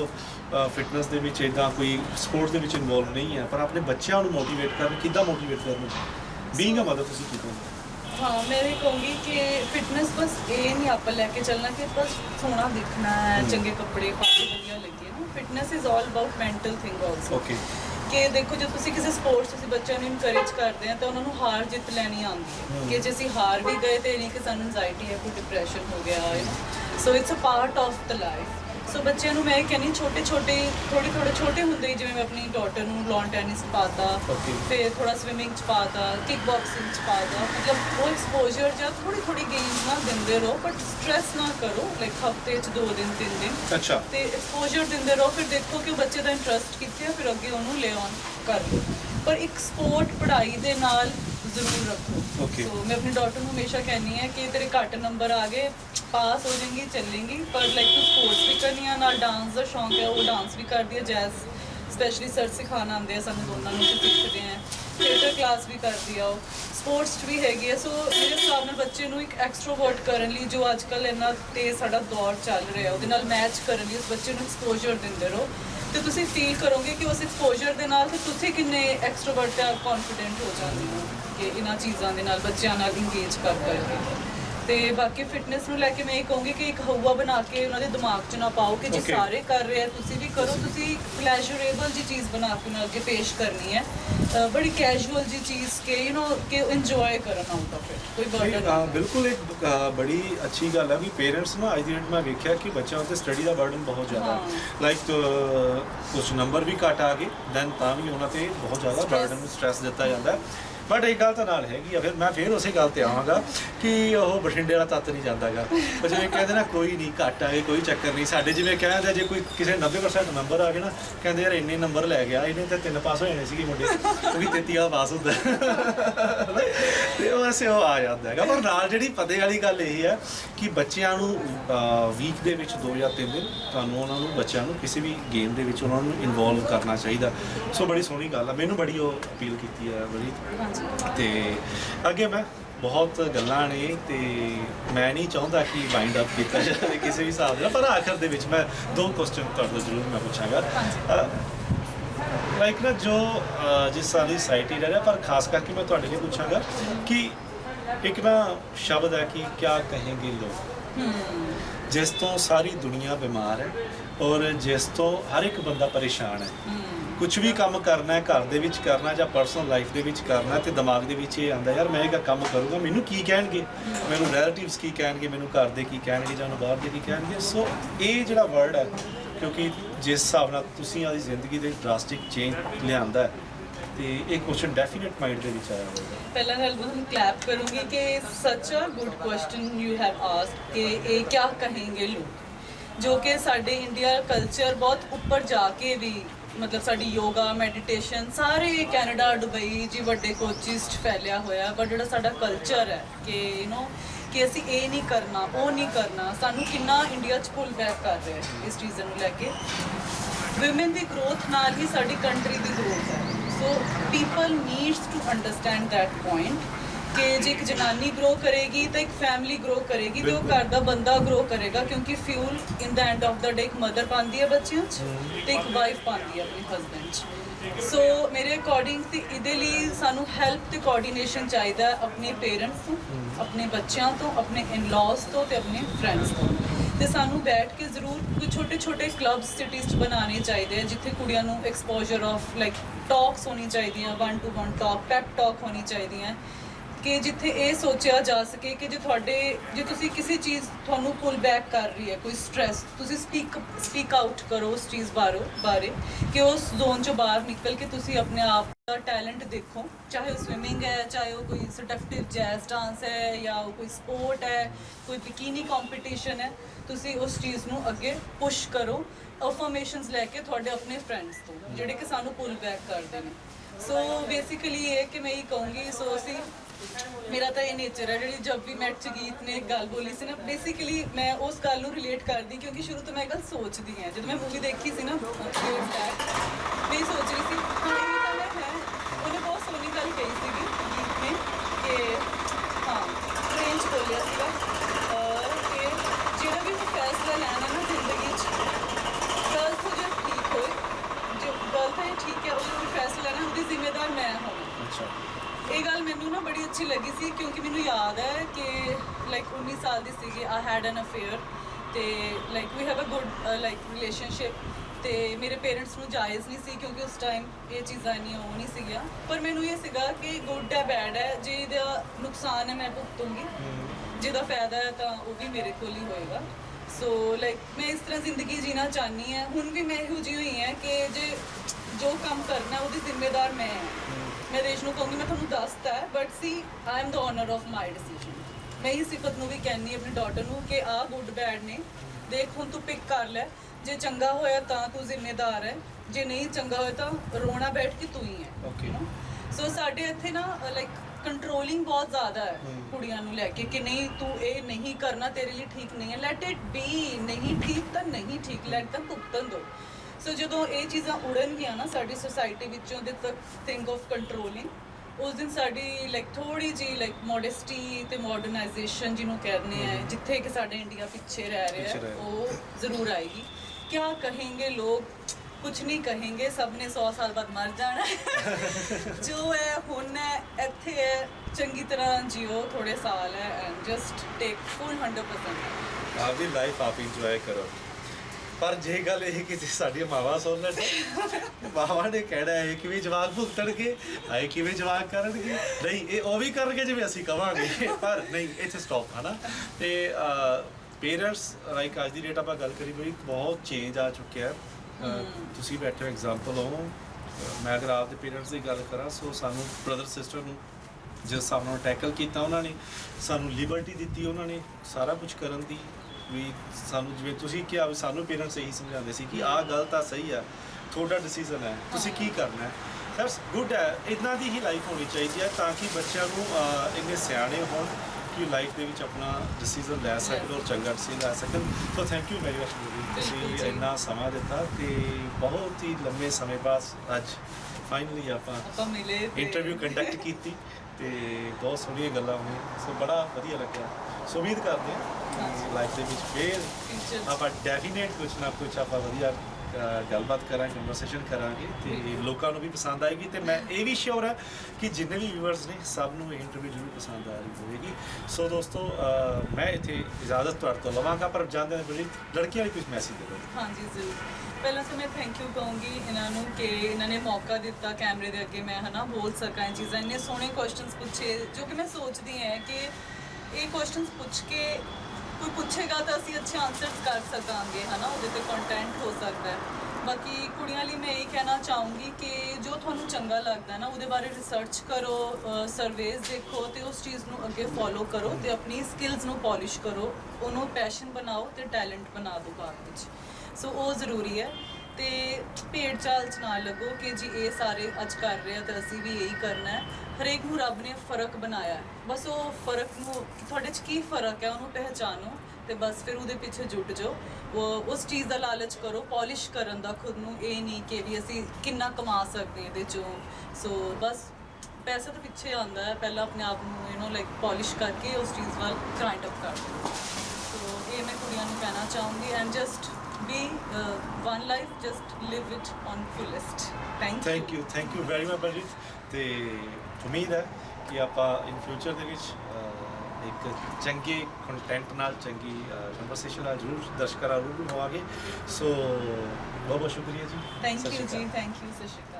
ਫਿਟਨੈਸ ਦੇ ਵਿੱਚ ਇਦਾਂ ਕੋਈ ਸਪੋਰਟਸ ਦੇ ਵਿੱਚ ਇਨਵੋਲਵ ਨਹੀਂ ਹੈ ਪਰ ਆਪਣੇ ਬੱਚਿਆਂ ਨੂੰ ਮੋਟੀਵੇਟ ਕਰਨ ਕਿੱਦਾਂ ਮੋਟੀਵੇਟ ਕਰਨ? ਬੀਇੰਗ ਅ ਮਦਰ ਤੁਸੀਂ ਕੀ ਕਹੋਗੇ? ਹਾਂ ਮੈਂ ਇਹ ਕਹੂੰਗੀ ਕਿ ਫਿਟਨੈਸ ਬਸ ਇਹ ਨਹੀਂ ਆਪਾਂ ਲੈ ਕੇ ਚੱਲਣਾ ਕਿ ਬਸ ਸੋਹਣਾ ਦਿਖਣਾ ਹੈ ਚੰਗੇ ਕੱਪੜੇ ਪਾ ਕੇ ਵਧੀਆ ਲੱਗੇ। ਨਾ fitness is all about mental thing also okay ਕਿ ਦੇਖੋ ਜੇ ਤੁਸੀਂ ਕਿਸੇ ਸਪੋਰਟਸ ਤੁਸੀਂ ਬੱਚਿਆਂ ਨੂੰ ਇਨਕਰੇਜ ਕਰਦੇ ਆ ਤਾਂ ਉਹਨਾਂ ਨੂੰ ਹਾਰ ਜਿੱਤ ਲੈਣੀ ਆਉਂਦੀ ਹੈ। ਕਿ ਜੇ ਅਸੀਂ ਹਾਰ ਵੀ ਗਏ ਤੇ ਇਹ ਨਹੀਂ ਕਿ ਸਾਨੂੰ ਐਂਜ਼ਾਈਟੀ ਹੈ ਕੋਈ ਡਿਪਰੈਸ਼ਨ ਹੋ ਗਿਆ so it's a part of the life so ਬੱਚਿਆਂ ਨੂੰ ਮੈਂ ਕਹਿੰਦੀ ਛੋਟੇ ਛੋਟੇ ਥੋੜੇ ਥੋੜੇ ਛੋਟੇ ਹੁੰਦੇ ਹੀ ਜਿਵੇਂ ਮੈਂ ਆਪਣੀ ਡਾਟਰ ਨੂੰ ਲਾਨ ਟੈਨਿਸ ਪਾਤਾ Okay. ਫਿਰ ਥੋੜਾ ਸਵਿਮਿੰਗ ਚ ਪਾਤਾ ਕਿਕ ਬਾਕਸਿੰਗ ਚ ਪਾਤਾ ਮਤਲਬ ਉਹ ਐਕਸਪੋਜ਼ਰ ਜਾਂ ਥੋੜੀ ਥੋੜੀ ਗੇਮਸ ਨਾ ਦਿੰਦੇ ਰਹੋ ਬਟ ਸਟ੍ਰੈਸ ਨਾ ਕਰੋ ਲਾਈਕ ਹਫ਼ਤੇ ਚ ਦੋ ਦਿਨ ਤਿੰਨ ਦਿਨ। ਅੱਛਾ। ਤੇ ਐਕਸਪੋਜ਼ਰ ਦਿੰਦੇ ਰਹੋ ਫਿਰ ਦੇਖੋ ਕਿ ਉਹ ਬੱਚੇ ਦਾ ਇੰਟਰਸਟ ਕਿੱਥੇ ਆ ਫਿਰ ਅੱਗੇ ਉਹਨੂੰ ਲੈ ਆਨ ਕਰ ਲਓ। ਪਰ ਇੱਕ ਸਪੋਰਟ ਪੜ੍ਹਾਈ ਦੇ ਨਾਲ ਜ਼ਰੂਰ ਰੱਖੋ Okay. ਸੋ ਮੈਂ ਆਪਣੀ ਡਾਟਰ ਨੂੰ ਹਮੇਸ਼ਾ ਕਹਿੰਨੀ ਹੈ ਕਿ ਤੇਰੇ ਘੱਟ ਨੰਬਰ ਆ ਗਏ ਪਾਸ ਹੋ ਜਾਏਂਗੀ ਚੱਲੇਂਗੀ ਪਰ ਲਾਈਕ ਤੂੰ ਸਪੋਰਟਸ ਵੀ ਕਰਨੀ ਆ ਨਾਲ ਡਾਂਸ ਦਾ ਸ਼ੌਂਕ ਹੈ ਉਹ ਡਾਂਸ ਵੀ ਕਰਦੀ ਹੈ ਜੈਜ਼ ਸਪੈਸ਼ਲੀ ਸਰ ਸਿਖਾਉਣ ਆਉਂਦੇ ਆ ਸਾਨੂੰ ਦੋਨਾਂ ਨੂੰ ਤੇ ਸਿੱਖਦੇ ਆ ਥੀਏਟਰ ਕਲਾਸ ਵੀ ਕਰਦੀ ਆ ਉਹ ਸਪੋਰਟਸ 'ਚ ਵੀ ਹੈਗੀ ਆ ਸੋ ਮੇਰੇ ਹਿਸਾਬ ਨਾਲ ਬੱਚੇ ਨੂੰ ਇੱਕ ਐਕਸਟਰੋਵਰਟ ਕਰਨ ਲਈ ਜੋ ਅੱਜ ਕੱਲ ਇੰਨਾ ਤੇਜ਼ ਸਾਡਾ ਦੌਰ ਚੱਲ ਰਿਹਾ, ਉਹਦੇ ਨਾਲ ਮੈਚ ਕਰਨ ਲਈ ਉਸ ਬੱਚੇ ਨੂੰ ਐਕਸਪੋਜ਼ਰ ਦਿੰਦੇ ਰਹੋ। ਤੇ ਤੁਸੀਂ ਫੀਲ ਕਰੋਗੇ ਕਿ ਉਸ ਐਕਸਪੋਜ਼ਰ ਦੇ ਨਾਲ ਤੇ ਤੁਸੀਂ ਕਿੰਨੇ ਐਕਸਟਰੋਵਰਟ ਤੇ ਕੌਨਫੀਡੈਂਟ ਹੋ ਜਾਂਦੇ ਹੋ, ਕਿ ਇਹਨਾਂ ਚੀਜ਼ਾਂ ਦੇ ਨਾਲ ਬੱਚਿਆਂ ਨਾਲ ਇੰਗੇਜ ਕਰ ਕਰਕੇ। ਤੇ ਬਾਕੀ ਫਿਟਨੈਸ ਨੂੰ ਲੈ ਕੇ ਮੈਂ ਇਹ ਕਹੂੰਗੀ ਕਿ ਇੱਕ ਹਊਆ ਬਣਾ ਕੇ ਉਹਨਾਂ ਦੇ ਦਿਮਾਗ 'ਚ ਨਾ ਪਾਓ ਕਿ ਜੇ Okay. ਸਾਰੇ ਕਰ ਰਹੇ ਆ ਤੁਸੀਂ ਵੀ ਕਰੋ ਤੁਸੀਂ ਪਲੇਜਰੇਬਲ ਜੀ ਚੀਜ਼ ਬਣਾ ਕੇ ਉਹਨਾਂ ਅੱਗੇ ਪੇਸ਼ ਕਰਨੀ ਹੈ ਬੜੀ ਕੈਜੂਅਲ ਜੀ ਚੀਜ਼ ਕਿ ਯੂ نو ਕਿ ਇੰਜੋਏ ਕਰਨ ਆਊਟ ਆਫ ਇਟ ਕੋਈ ਨਹੀਂ, ਬਰਡਨ ਅਹ, ਬਿਲਕੁਲ ਇੱਕ ਬੜੀ ਅੱਛੀ ਗੱਲ ਹੈ ਵੀ ਪੇਰੈਂਟਸ ਨਾ ਅੱਜ ਦੀ ਡੇਟ ਮੈਂ ਵੇਖਿਆ ਕਿ ਬੱਚਿਆਂ ਉੱਤੇ ਸਟੱਡੀ ਦਾ ਬਰਡਨ ਬਹੁਤ ਜ਼ਿਆਦਾ। ਹੈ ਲਾਈਕ ਕੁਝ ਨੰਬਰ ਵੀ ਘੱਟ ਆ ਗਏ ਦੈਨ ਤਾਂ ਵੀ ਉਹਨਾਂ ਤੇ ਬਹੁਤ ਜ਼ਿਆਦਾ Stress. ਬਰਡਨ ਸਟ੍ਰੈਸ ਦਿੱਤਾ ਜਾਂਦਾ ਹੈ ਬਟ ਇੱਕ ਗੱਲ ਤਾਂ ਨਾਲ ਹੈਗੀ ਆ, ਫਿਰ ਮੈਂ ਫਿਰ ਉਸੇ ਗੱਲ ਤੇ ਆਵਾਂਗਾ ਕਿ ਉਹ ਬਠਿੰਡੇ ਵਾਲਾ ਤੱਤ ਨਹੀਂ ਜਾਂਦਾਗਾ। ਉਹ ਜਿਵੇਂ ਕਹਿੰਦੇ ਨਾ, ਕੋਈ ਨਹੀਂ, ਘੱਟ ਆ ਗਏ ਕੋਈ ਚੱਕਰ ਨਹੀਂ। ਸਾਡੇ ਜਿਵੇਂ ਕਹਿੰਦੇ ਜੇ ਕੋਈ ਕਿਸੇ 90% ਨੰਬਰ ਆ ਗਏ ਨਾ, ਕਹਿੰਦੇ ਯਾਰ ਇੰਨੇ ਨੰਬਰ ਲੈ ਗਿਆ ਇਹਨੇ ਤਾਂ ਤਿੰਨ ਪਾਸ ਹੋ ਜਾਣੇ ਸੀਗੇ ਮੁੰਡੇ। ਉਹ ਵੀ 33 ਵਾਲਾ ਪਾਸ ਹੁੰਦਾ। ਤੇ ਉਹ ਐਸੇ ਉਹ ਆ ਜਾਂਦਾ ਹੈਗਾ। ਪਰ ਨਾਲ ਜਿਹੜੀ ਪਤੇ ਵਾਲੀ ਗੱਲ ਇਹ ਹੈ ਕਿ ਬੱਚਿਆਂ ਨੂੰ ਵੀਕ ਦੇ ਵਿੱਚ ਦੋ ਜਾਂ ਤਿੰਨ ਦਿਨ ਤੁਹਾਨੂੰ ਉਹਨਾਂ ਨੂੰ, ਬੱਚਿਆਂ ਨੂੰ ਕਿਸੇ ਵੀ ਗੇਮ ਦੇ ਵਿੱਚ ਉਹਨਾਂ ਨੂੰ ਇਨਵੋਲਵ ਕਰਨਾ ਚਾਹੀਦਾ। ਸੋ ਬੜੀ ਸੋਹਣੀ ਗੱਲ ਆ। ਮੈਨੂੰ ਬੜੀ ਉਹ ਅਪੀਲ ਕੀਤੀ ਹੈ ਬੜੀ ਤੇ ਅੱਗੇ ਮੈਂ ਬਹੁਤ ਗੱਲਾਂ ਨੇ ਤੇ ਮੈਂ ਨਹੀਂ ਚਾਹੁੰਦਾ ਕਿ ਵਾਈਂਡ ਅਪ ਕੀਤਾ ਜਾਵੇ ਕਿਸੇ ਵੀ ਹਿਸਾਬ ਨਾਲ, ਪਰ ਆਖਰ ਦੇ ਵਿੱਚ ਮੈਂ ਦੋ ਕੁਐਸਚਨ ਤੁਹਾਡੇ ਤੋਂ ਜ਼ਰੂਰ ਮੈਂ ਪੁੱਛਾਂਗਾ। ਲਾਈਕ ਨਾ ਜੋ ਜਿਸ ਤਰ੍ਹਾਂ ਦੀ ਸਾਈਟੀ ਰਹਿ ਰਿਹਾ ਪਰ ਖਾਸ ਕਰਕੇ ਮੈਂ ਤੁਹਾਡੇ ਲਈ ਪੁੱਛਾਂਗਾ ਕਿ ਇੱਕ ਨਾ ਸ਼ਬਦ ਹੈ ਕਿ ਕਿਆ ਕਹੇਂਗੇ ਲੋਕ? ਜਿਸ ਤੋਂ ਸਾਰੀ ਦੁਨੀਆ ਬਿਮਾਰ ਹੈ ਔਰ ਜਿਸ ਤੋਂ ਹਰ ਇੱਕ ਬੰਦਾ ਪਰੇਸ਼ਾਨ ਹੈ। ਕੁਝ ਵੀ ਕੰਮ ਕਰਨਾ ਹੈ, ਘਰ ਦੇ ਵਿੱਚ ਕਰਨਾ ਜਾਂ ਪਰਸਨਲ ਲਾਈਫ ਦੇ ਵਿੱਚ ਕਰਨਾ ਹੈ ਤੇ ਦਿਮਾਗ ਦੇ ਵਿੱਚ ਇਹ ਆਉਂਦਾ ਯਾਰ ਮੈਂ ਇਹ ਕੰਮ ਕਰੂੰਗਾ, ਮੈਨੂੰ ਕੀ ਕਹਿਣਗੇ? ਮੈਨੂੰ ਰਿਲੇਟਿਵਸ ਕੀ ਕਹਿਣਗੇ, ਮੈਨੂੰ ਘਰ ਦੇ ਕੀ ਕਹਿਣਗੇ ਜਾਂ ਬਾਹਰ ਦੇ ਕੀ ਕਹਿਣਗੇ? ਸੋ ਇਹ ਜਿਹੜਾ ਵਰਡ ਹੈ, ਕਿਉਂਕਿ ਜਿਸ ਹਿਸਾਬ ਨਾਲ ਤੁਸੀਂ ਆਪਣੀ ਜ਼ਿੰਦਗੀ ਦੇ ਡਰਾਸਟਿਕ ਚੇਂਜ ਲਿਆਂਦਾ ਹੈ, ਤੇ ਇਹ ਕੁਐਸਚਨ ਡੈਫੀਨਿਟ ਮਾਈਂਡ ਦੇ ਵਿੱਚ ਆਇਆ ਹੋਵੇਗਾ ਪਹਿਲਾਂ ਨਾਲ ਮੈਂ ਕਲੈਪ ਕਰੂੰਗੀ ਕਿ such a good question you have asked ਕਿ ਇਹ ਕੀ ਕਹੇਂਗੇ ਲੋਕ? ਜੋ ਕਿ ਸਾਡੇ ਇੰਡੀਆ ਕਲਚਰ ਬਹੁਤ ਉੱਪਰ ਜਾ ਕੇ ਵੀ ਮਤਲਬ ਸਾਡੀ ਯੋਗਾ ਮੈਡੀਟੇਸ਼ਨ ਸਾਰੇ ਕੈਨੇਡਾ, ਦੁਬਈ, ਜੀ ਵੱਡੇ ਕੋਚਿਸ 'ਚ ਫੈਲਿਆ ਹੋਇਆ। ਪਰ ਜਿਹੜਾ ਸਾਡਾ ਕਲਚਰ ਹੈ ਕਿ ਯੂ نو ਕਿ ਅਸੀਂ ਇਹ ਨਹੀਂ ਕਰਨਾ, ਉਹ ਨਹੀਂ ਕਰਨਾ, ਸਾਨੂੰ ਕਿੰਨਾ ਇੰਡੀਆ 'ਚ ਪੁੱਲ ਬੈਕ ਕਰ ਰਿਹਾ ਇਸ ਚੀਜ਼ ਨੂੰ ਲੈ ਕੇ। Women ਦੀ ਗਰੋਥ ਨਾਲ ਹੀ ਸਾਡੀ ਕੰਟਰੀ ਦੀ ਗਰੋਥ ਹੈ। So people needs to understand that point ਕਿ ਜੇ ਇੱਕ ਜਨਾਨੀ ਗਰੋ ਕਰੇਗੀ ਤਾਂ ਇੱਕ ਫੈਮਿਲੀ ਗਰੋ ਕਰੇਗੀ ਤੇ ਉਹ। ਘਰ ਦਾ ਬੰਦਾ ਗਰੋ ਕਰੇਗਾ ਕਿਉਂਕਿ fuel in the end of the day ਇੱਕ ਮਦਰ ਪਾਉਂਦੀ ਹੈ ਬੱਚਿਆਂ 'ਚ ਤੇ ਇੱਕ ਵਾਈਫ ਪਾਉਂਦੀ ਹੈ ਆਪਣੇ ਹਸਬੰਡ 'ਚ। ਸੋ ਮੇਰੇ ਅਕੋਰਡਿੰਗ ਤੇ ਇਹਦੇ ਲਈ ਸਾਨੂੰ ਹੈਲਪ ਤੇ ਕੋਆਰਡੀਨੇਸ਼ਨ ਚਾਹੀਦਾ ਆਪਣੇ ਪੇਰੈਂਟਸ ਤੋਂ ਆਪਣੇ ਬੱਚਿਆਂ ਤੋਂ ਆਪਣੇ ਇਨ-ਲॉज ਤੋਂ ਤੇ ਆਪਣੇ ਫਰੈਂਡਸ ਤੋਂ। ਤੇ ਸਾਨੂੰ ਬੈਠ ਕੇ ਜ਼ਰੂਰ ਕੋਈ ਛੋਟੇ ਛੋਟੇ ਕਲੱਬਸ ਸਿਟੀਜ਼ 'ਚ ਬਣਾਉਣੇ ਚਾਹੀਦੇ ਆ ਜਿੱਥੇ ਕੁੜੀਆਂ ਨੂੰ ਐਕਸਪੋਜ਼ਰ ਆਫ ਲਾਈਕ ਟਾਕਸ ਹੋਣੀ ਚਾਹੀਦੀਆਂ one to one talk pep talk ਹੋਣੀ ਚਾਹੀਦੀਆਂ। ਕਿ ਜਿੱਥੇ ਇਹ ਸੋਚਿਆ ਜਾ ਸਕੇ ਕਿ ਜੇ ਤੁਹਾਡੇ, ਜੇ ਤੁਸੀਂ ਕਿਸੇ ਚੀਜ਼ ਤੁਹਾਨੂੰ ਪੁੱਲ ਬੈਕ ਕਰ ਰਹੀ ਹੈ, ਕੋਈ ਸਟ्रेस ਤੁਸੀਂ ਸਪੀਕ ਸਪੀਕ ਆਊਟ ਕਰੋ ਉਸ ਚੀਜ਼ ਬਾਰੇ ਬਾਰੇ, ਕਿ ਉਸ ਜ਼ੋਨ ਚੋਂ ਬਾਹਰ ਨਿਕਲ ਕੇ ਤੁਸੀਂ ਆਪਣੇ ਆਪ ਦਾ ਟੈਲੈਂਟ ਦੇਖੋ, ਚਾਹੇ ਉਹ ਸਵਿਮਿੰਗ ਹੈ, ਚਾਹੇ ਉਹ ਕੋਈ ਸਟੈਫਟਿਵ ਜੈਜ਼ ਡਾਂਸ ਹੈ, ਜਾਂ ਉਹ ਕੋਈ ਸਪੋਰਟ ਹੈ, ਕੋਈ ਬਿਕੀਨੀ ਕੰਪੀਟੀਸ਼ਨ ਹੈ, ਤੁਸੀਂ ਉਸ ਚੀਜ਼ ਨੂੰ ਅੱਗੇ ਪੁਸ਼ ਕਰੋ ਅਫਰਮੇਸ਼ਨਸ ਲੈ ਕੇ ਤੁਹਾਡੇ ਆਪਣੇ ਫਰੈਂਡਸ ਤੋਂ, ਜਿਹੜੇ ਕਿ ਸਾਨੂੰ ਪੁੱਲ ਬੈਕ ਕਰਦੇ ਨੇ। ਸੋ ਬੇਸਿਕਲੀ ਇਹ ਕਿ ਮੈਂ ਇਹ ਕਹੂੰਗੀ ਸੋ ਅਸੀਂ ਮੇਰਾ ਤਾਂ ਇਹ ਨੇਚਰ ਹੈ ਜਿਹੜੀ ਜਦ ਵੀ ਮੈਂ ਚ ਗੀਤ ਨੇ ਇੱਕ ਗੱਲ ਬੋਲੀ ਸੀ ਨਾ ਬੇਸਿਕਲੀ ਮੈਂ ਉਸ ਗੱਲ ਨੂੰ ਰਿਲੇਟ ਕਰਦੀ ਕਿਉਂਕਿ ਸ਼ੁਰੂ ਤੋਂ ਮੈਂ ਇਹ ਗੱਲ ਸੋਚਦੀ ਹਾਂ। ਜਦੋਂ ਮੈਂ ਮੂਵੀ ਦੇਖੀ ਸੀ ਨਾ years back, ਮੈਂ ਇਹ ਸੋਚ ਰਹੀ ਸੀ ਹਾਂ ਇਹ ਤਾਂ ਮੈਂ ਹੈ ਉਹਨੇ ਬਹੁਤ ਸੋਹਣੀ ਗੱਲ ਕਹੀ ਸੀਗੀ ਗੀਤ ਨੇ ਕਿ ਹਾਂ ਟ੍ਰੇਨ ਚ ਬੋਲਿਆ ਸੀਗਾ ਅਹ, ਕਿ ਜਿਹੜਾ ਵੀ ਮੈਂ ਫੈਸਲਾ ਲੈਣਾ ਨਾ ਜ਼ਿੰਦਗੀ ਚ ਗਲਤ ਹੋ ਜਾਂ ਠੀਕ ਹੋਏ ਜੋ ਗਲਤ ਹੈ ਠੀਕ ਹੈ ਉਹ ਕੋਈ ਫੈਸਲਾ ਲੈਣਾ ਉਹਦੀ ਜ਼ਿੰਮੇਦਾਰ ਮੈਂ ਹੋਵਾਂ ਅੱਛਾ ਇਹ ਗੱਲ ਮੈਨੂੰ ਨਾ ਬੜੀ ਅੱਛੀ ਲੱਗੀ ਸੀ ਕਿਉਂਕਿ ਮੈਨੂੰ ਯਾਦ ਹੈ ਕਿ ਲਾਈਕ 19 ਸਾਲ ਦੀ ਸੀਗੀ ਆ ਹੈਡ ਐਨ ਅਫੇਅਰ ਤੇ like we have a good like relationship ਤੇ ਮੇਰੇ ਪੇਰੈਂਟਸ ਨੂੰ ਜਾਇਜ਼ ਨਹੀਂ ਸੀ ਕਿਉਂਕਿ ਉਸ ਟਾਈਮ ਇਹ ਚੀਜ਼ਾਂ ਇੰਨੀਆਂ ਉਹ ਨਹੀਂ ਸੀਗੀਆਂ। ਪਰ ਮੈਨੂੰ ਇਹ ਸੀਗਾ ਕਿ ਗੁੱਡ ਹੈ ਬੈਡ ਹੈ, ਜੇ ਇਹਦਾ ਨੁਕਸਾਨ ਹੈ, ਮੈਂ ਭੁਗਤੂੰਗੀ। ਜਿਹਦਾ ਫਾਇਦਾ ਹੈ ਤਾਂ ਉਹ ਵੀ ਮੇਰੇ ਕੋਲ ਹੀ ਹੋਏਗਾ। ਸੋ ਲਾਈਕ ਮੈਂ ਇਸ ਤਰ੍ਹਾਂ ਜ਼ਿੰਦਗੀ ਜੀਣਾ ਚਾਹਨੀ ਹੈ। ਹੁਣ ਵੀ ਮੈਂ ਇਹੋ ਜਿਹੀ ਹੋਈ ਹਾਂ ਕਿ ਜੇ ਜੋ ਕੰਮ ਕਰਨਾ ਉਹਦੀ ਜ਼ਿੰਮੇਦਾਰ ਮੈਂ ਹਾਂ। ਮੈਂ ਦੇਸ਼ ਨੂੰ ਕਹੂੰਗੀ, ਮੈਂ ਤੁਹਾਨੂੰ ਦੱਸਤਾ but see I am the owner of my decision ਮੈਂ ਹੀ ਸਿਫਤ ਨੂੰ ਵੀ ਕਹਿੰਨੀ ਆਪਣੀ ਡਾਟਰ ਨੂੰ ਕਿ ਆ ਗੁੱਡ ਬੈਡ ਨੇ। ਦੇਖ, ਹੁਣ ਤੂੰ ਪਿਕ ਕਰ ਲੈ। ਜੇ ਚੰਗਾ ਹੋਇਆ ਤਾਂ ਤੂੰ ਜ਼ਿੰਮੇਦਾਰ ਹੈ। ਜੇ ਨਹੀਂ ਚੰਗਾ ਹੋਇਆ ਤਾਂ ਰੋਣਾ ਬੈਠ ਕੇ ਤੂੰ ਹੀ ਹੈ। ਓਕੇ ਸੋ ਸਾਡੇ ਇੱਥੇ ਨਾ ਲਾਈਕ ਕੰਟਰੋਲਿੰਗ ਬਹੁਤ ਜ਼ਿਆਦਾ ਹੈ। ਕੁੜੀਆਂ ਨੂੰ ਲੈ ਕੇ ਕਿ ਨਹੀਂ ਤੂੰ ਇਹ ਨਹੀਂ ਕਰਨਾ ਤੇਰੇ ਲਈ ਠੀਕ ਨਹੀਂ ਹੈ। ਲੈਟ ਇਟ ਬੀ ਨਹੀਂ ਠੀਕ ਤਾਂ ਨਹੀਂ ਠੀਕ। ਲੈਟ them ਭੁਗਤਣ ਦੋ। ਸੋ ਜਦੋਂ ਇਹ ਚੀਜ਼ਾਂ ਉੜਨਗੀਆਂ ਨਾ ਸਾਡੀ ਸੋਸਾਇਟੀ ਵਿੱਚੋਂ ਦੇ ਤੱਕ ਥਿੰਕ ਆਫ ਕੰਟਰੋਲਿੰਗ ਉਸ ਦਿਨ ਸਾਡੀ ਲਾਈਕ ਥੋੜੀ ਜੀ ਲਾਈਕ ਮੋਡੈਸਟੀ ਤੇ ਮਾਡਰਨਾਈਜੇਸ਼ਨ ਜਿਹਨੂੰ ਕਹਿੰਦੇ ਆ ਜਿੱਥੇ ਕਿ ਸਾਡੇ ਇੰਡੀਆ ਪਿੱਛੇ ਰਹਿ ਰਿਹਾ। ਉਹ ਜ਼ਰੂਰ ਆਏਗੀ। क्या कहेंगे लोग ਕੁਝ ਨਹੀਂ ਕਹਾਂਗੇ ਸਭ ਨੇ 100 ਸਾਲ ਬਾਅਦ ਮਰ ਜਾਣਾ। ਜੋ ਹੈ ਹੁਣ ਹੈ ਇੱਥੇ ਹੈ ਚੰਗੀ ਤਰ੍ਹਾਂ ਜੀਓ ਥੋੜੇ ਸਾਲ ਹੈ ਐਂਡ ਜਸਟ ਟੇਕ ਫੁੱਲ 100% ਆਪਦੀ ਲਾਈਫ ਆਪ ਇੰਜੋਏ ਕਰੋ। ਪਰ ਜੇ ਗੱਲ ਇਹ ਕਿ ਸਾਡੀਆਂ ਮਾਵਾ ਸੁਣ ਲੈਣ ਮਾਵਾ ਨੇ ਕਹਿਣਾ ਹੈ ਕਿ ਵੀ ਜਵਾਬ ਭੁਗਤਣਗੇ ਆਏ ਕਿਵੇਂ ਜਵਾਬ ਕਰਨਗੇ? ਨਹੀਂ ਇਹ ਉਹ ਵੀ ਕਰਨਗੇ ਜਿਵੇਂ ਅਸੀਂ ਕਵਾਂਗੇ। ਪਰ ਨਹੀਂ ਇੱਥੇ ਸਟਾਪ ਹਨਾ? ਤੇ ਪੇਰੈਂਟਸ ਲਾਈਕ ਅੱਜ ਦੀ ਡੇਟ ਆਪਾਂ ਗੱਲ ਕਰੀ ਬਈ ਬਹੁਤ ਚੇਂਜ ਆ ਚੁੱਕਿਆ ਹੈ। ਤੁਸੀਂ ਬੈਠੇ ਹੋ ਐਗਜ਼ਾਮਪਲ ਹੋ ਮੈਂ ਅਗਰ ਆਪਦੇ ਪੇਰੈਂਟਸ ਦੀ ਗੱਲ ਕਰਾਂ ਸੋ ਸਾਨੂੰ ਬ੍ਰਦਰ ਸਿਸਟਰ ਨੂੰ ਜਿਸ ਹਿਸਾਬ ਨਾਲ ਟੈਕਲ ਕੀਤਾ ਉਹਨਾਂ ਨੇ ਸਾਨੂੰ ਲਿਬਰਟੀ ਦਿੱਤੀ ਉਹਨਾਂ ਨੇ ਸਾਰਾ ਕੁਝ ਕਰਨ ਦੀ ਵੀ ਸਾਨੂੰ ਜਿਵੇਂ ਤੁਸੀਂ ਕਿਹਾ ਵੀ ਸਾਨੂੰ ਪੇਰੈਂਟਸ ਇਹੀ ਸਮਝਾਉਂਦੇ ਸੀ ਕਿ ਆਹ ਗਲਤ ਆ ਸਹੀ ਆ ਤੁਹਾਡਾ ਡਿਸੀਜਨ ਹੈ ਤੁਸੀਂ ਕੀ ਕਰਨਾ ਹੈ। ਦੈਟਸ ਗੁੱਡ ਹੈ ਇਦਾਂ ਦੀ ਹੀ ਲਾਈਫ ਹੋਣੀ ਚਾਹੀਦੀ ਹੈ ਤਾਂ ਕਿ ਬੱਚਿਆਂ ਨੂੰ ਇੰਨੇ ਸਿਆਣੇ ਹੋਣ। ਕਿ ਲਾਈਫ ਦੇ ਵਿੱਚ ਆਪਣਾ ਡਿਸੀਜਨ ਲੈ ਸਕਣ ਔਰ ਚੰਗਾ ਡਿਸੀਜਨ ਲੈ ਸਕਣ। So thank you very much ਬਿਲਕੁਲ ਤੁਸੀਂ ਜੀ। ਇੰਨਾ ਸਮਾਂ ਦਿੱਤਾ ਤੇ ਬਹੁਤ ਹੀ ਲੰਮੇ ਸਮੇਂ ਬਾਅਦ ਅੱਜ ਫਾਈਨਲੀ ਆਪਾਂ ਆਪਾਂ ਮਿਲੇ ਤੇ- ਇੰਟਰਵਿਊ ਕੰਡਕਟ ਕੀਤੀ ਤੇ ਬਹੁਤ ਸੋਹਣੀਆਂ ਗੱਲਾਂ ਹੋਈਆਂ। ਸੋ ਬੜਾ ਵਧੀਆ ਲੱਗਿਆ। ਸੋ ਉਮੀਦ ਕਰਦੇ ਹਾਂ ਲਾਈਫ ਦੇ ਵਿੱਚ ਫੇਰ। ਆਪਾਂ ਡੈਫੀਨੇਟ ਕੁਝ ਨਾ ਕੁਝ ਆਪਾਂ ਵਧੀਆ ਗੱਲਬਾਤ ਕਰਾਂਗੇ ਕਨਵਰਸੇਸ਼ਨ ਕਰਾਂਗੇ ਤੇ। ਲੋਕਾਂ ਨੂੰ ਵੀ ਪਸੰਦ ਆਏਗੀ ਤੇ ਮੈਂ ਇਹ ਵੀ ਸ਼ੋਰ ਹੈ ਕਿ ਜਿੰਨੇ ਵੀ ਵਿਊਅਰਸ ਨੇ ਸਭ ਨੂੰ ਇਹ ਇੰਟਰਵਿਊ ਜ਼ਰੂਰ ਪਸੰਦ ਆ ਰਹੀ ਹੋਵੇਗੀ। ਸੋ ਦੋਸਤੋ ਮੈਂ ਇੱਥੇ ਇਜਾਜ਼ਤ ਤੁਹਾਡੇ ਤੋਂ ਲਵਾਂਗਾ ਪਰ ਜਾਂਦੇ ਨੇ ਬੜੀ ਲੜਕੀਆਂ ਲਈ ਕੁਝ ਮੈਸੇਜ ਦੇ ਦਿਓ। ਹਾਂਜੀ ਜ਼ਰੂਰ। ਪਹਿਲਾਂ ਤਾਂ ਮੈਂ ਥੈਂਕ ਯੂ ਕਹੂੰਗੀ ਇਹਨਾਂ ਨੂੰ ਕਿ ਇਹਨਾਂ ਨੇ ਮੌਕਾ ਦਿੱਤਾ ਕੈਮਰੇ ਦੇ ਅੱਗੇ ਮੈਂ ਹਨਾ ਬੋਲ ਸਕਾਂ ਇਹ ਚੀਜ਼ਾਂ। ਇੰਨੇ ਸੋਹਣੇ ਕੁਐਸਚਨਸ ਪੁੱਛੇ ਜੋ ਕਿ ਮੈਂ ਸੋਚਦੀ ਹਾਂ ਕਿ ਇਹ ਕੁਐਸਚਨਸ ਪੁੱਛ ਕੇ ਕੋਈ ਪੁੱਛੇਗਾ ਤਾਂ ਅਸੀਂ ਅੱਛੇ ਆਨਸਰਸ ਕਰ ਸਕਾਂਗੇ, ਹਨਾ? ਉਹਦੇ ਤੇ ਕੰਟੈਂਟ ਹੋ ਸਕਦਾ ਹੈ। ਬਾਕੀ ਕੁੜੀਆਂ ਲਈ ਮੈਂ ਇਹ ਕਹਿਣਾ ਚਾਹੂੰਗੀ ਕਿ ਜੋ ਤੁਹਾਨੂੰ ਚੰਗਾ ਲੱਗਦਾ ਨਾ, ਉਹਦੇ ਬਾਰੇ ਰਿਸਰਚ ਕਰੋ ਸਰਵੇਜ਼ ਦੇਖੋ ਤੇ ਉਸ ਚੀਜ਼ ਨੂੰ ਅੱਗੇ ਫੋਲੋ ਕਰੋ ਤੇ ਆਪਣੀ ਸਕਿੱਲਸ ਨੂੰ ਪਾਲਿਸ਼ ਕਰੋ। ਉਹਨੂੰ ਪੈਸ਼ਨ ਬਣਾਓ ਤੇ ਟੈਲੈਂਟ ਬਣਾ ਦਿਓ ਬਾਅਦ ਵਿੱਚ। ਸੋ ਉਹ ਜ਼ਰੂਰੀ ਹੈ। ਤੇ ਭੇਡ ਚਾਲ ਚ ਨਾ ਲੱਗੋ ਕਿ ਜੀ ਇਹ ਸਾਰੇ ਅੱਜ ਕਰ ਰਹੇ ਆ ਤੇ ਅਸੀਂ ਵੀ ਇਹੀ ਕਰਨਾ ਹੈ। ਹਰੇਕ ਨੂੰ ਰੱਬ ਨੇ ਫ਼ਰਕ ਬਣਾਇਆ ਹੈ। ਬਸ ਉਹ ਫ਼ਰਕ ਨੂੰ, ਤੁਹਾਡੇ ਚ ਕੀ ਫ਼ਰਕ ਹੈ ਉਹਨੂੰ ਪਹਿਚਾਨੋ ਤੇ ਬਸ ਫਿਰ ਉਹਦੇ ਪਿੱਛੇ ਜੁਟ ਜਾਓ। ਉਹ, ਉਸ ਚੀਜ਼ ਦਾ ਲਾਲਚ ਕਰੋ, ਪਾਲਿਸ਼ ਕਰਨ ਦਾ ਖੁਦ ਨੂੰ ਇਹ ਨਹੀਂ ਕਿ ਵੀ ਅਸੀਂ ਕਿੰਨਾ ਕਮਾ ਸਕਦੇ ਹਾਂ ਇਹਦੇ ਚੋਂ। ਸੋ ਬਸ ਪੈਸਾ ਤਾਂ ਪਿੱਛੇ ਆਉਂਦਾ ਹੈ, ਪਹਿਲਾਂ ਆਪਣੇ ਆਪ ਨੂੰ ਯੂ نو ਲਾਈਕ ਪਾਲਿਸ਼ ਕਰਕੇ ਉਸ ਚੀਜ਼ ਵੱਲ ਗ੍ਰਾਈਂਡ ਅਪ ਕਰ ਦਿਓ ਸੋ ਇਹ ਮੈਂ ਕੁੜੀਆਂ ਨੂੰ ਕਹਿਣਾ ਚਾਹੂੰਗੀ and just be one life just live it on fullest thank thank you thank you very much Baljit ਤੇ ਉਮੀਦ ਹੈ ਕਿ ਆਪਾਂ ਇਨ ਫਿਊਚਰ ਦੇ ਵਿੱਚ ਅਹ, ਇੱਕ ਚੰਗੇ ਕੰਟੈਂਟ ਨਾਲ ਚੰਗੀ ਕਨਵਰਸੇਸ਼ਨ ਨਾਲ ਜ਼ਰੂਰ ਦਰਸ਼ਕਾਂ ਨਾਲ ਰੂਬਰੂ ਹੋਵਾਂਗੇ ਸੋ ਬਹੁਤ ਬਹੁਤ ਸ਼ੁਕਰੀਆ ਜੀ ਥੈਂਕ ਸਤਿ ਯੂ ਸ਼੍ਰੀ ਅਕਾਲ। ਜੀ ਥੈਂਕ ਯੂ ਸਤਿ ਸ਼੍ਰੀ ਅਕਾਲ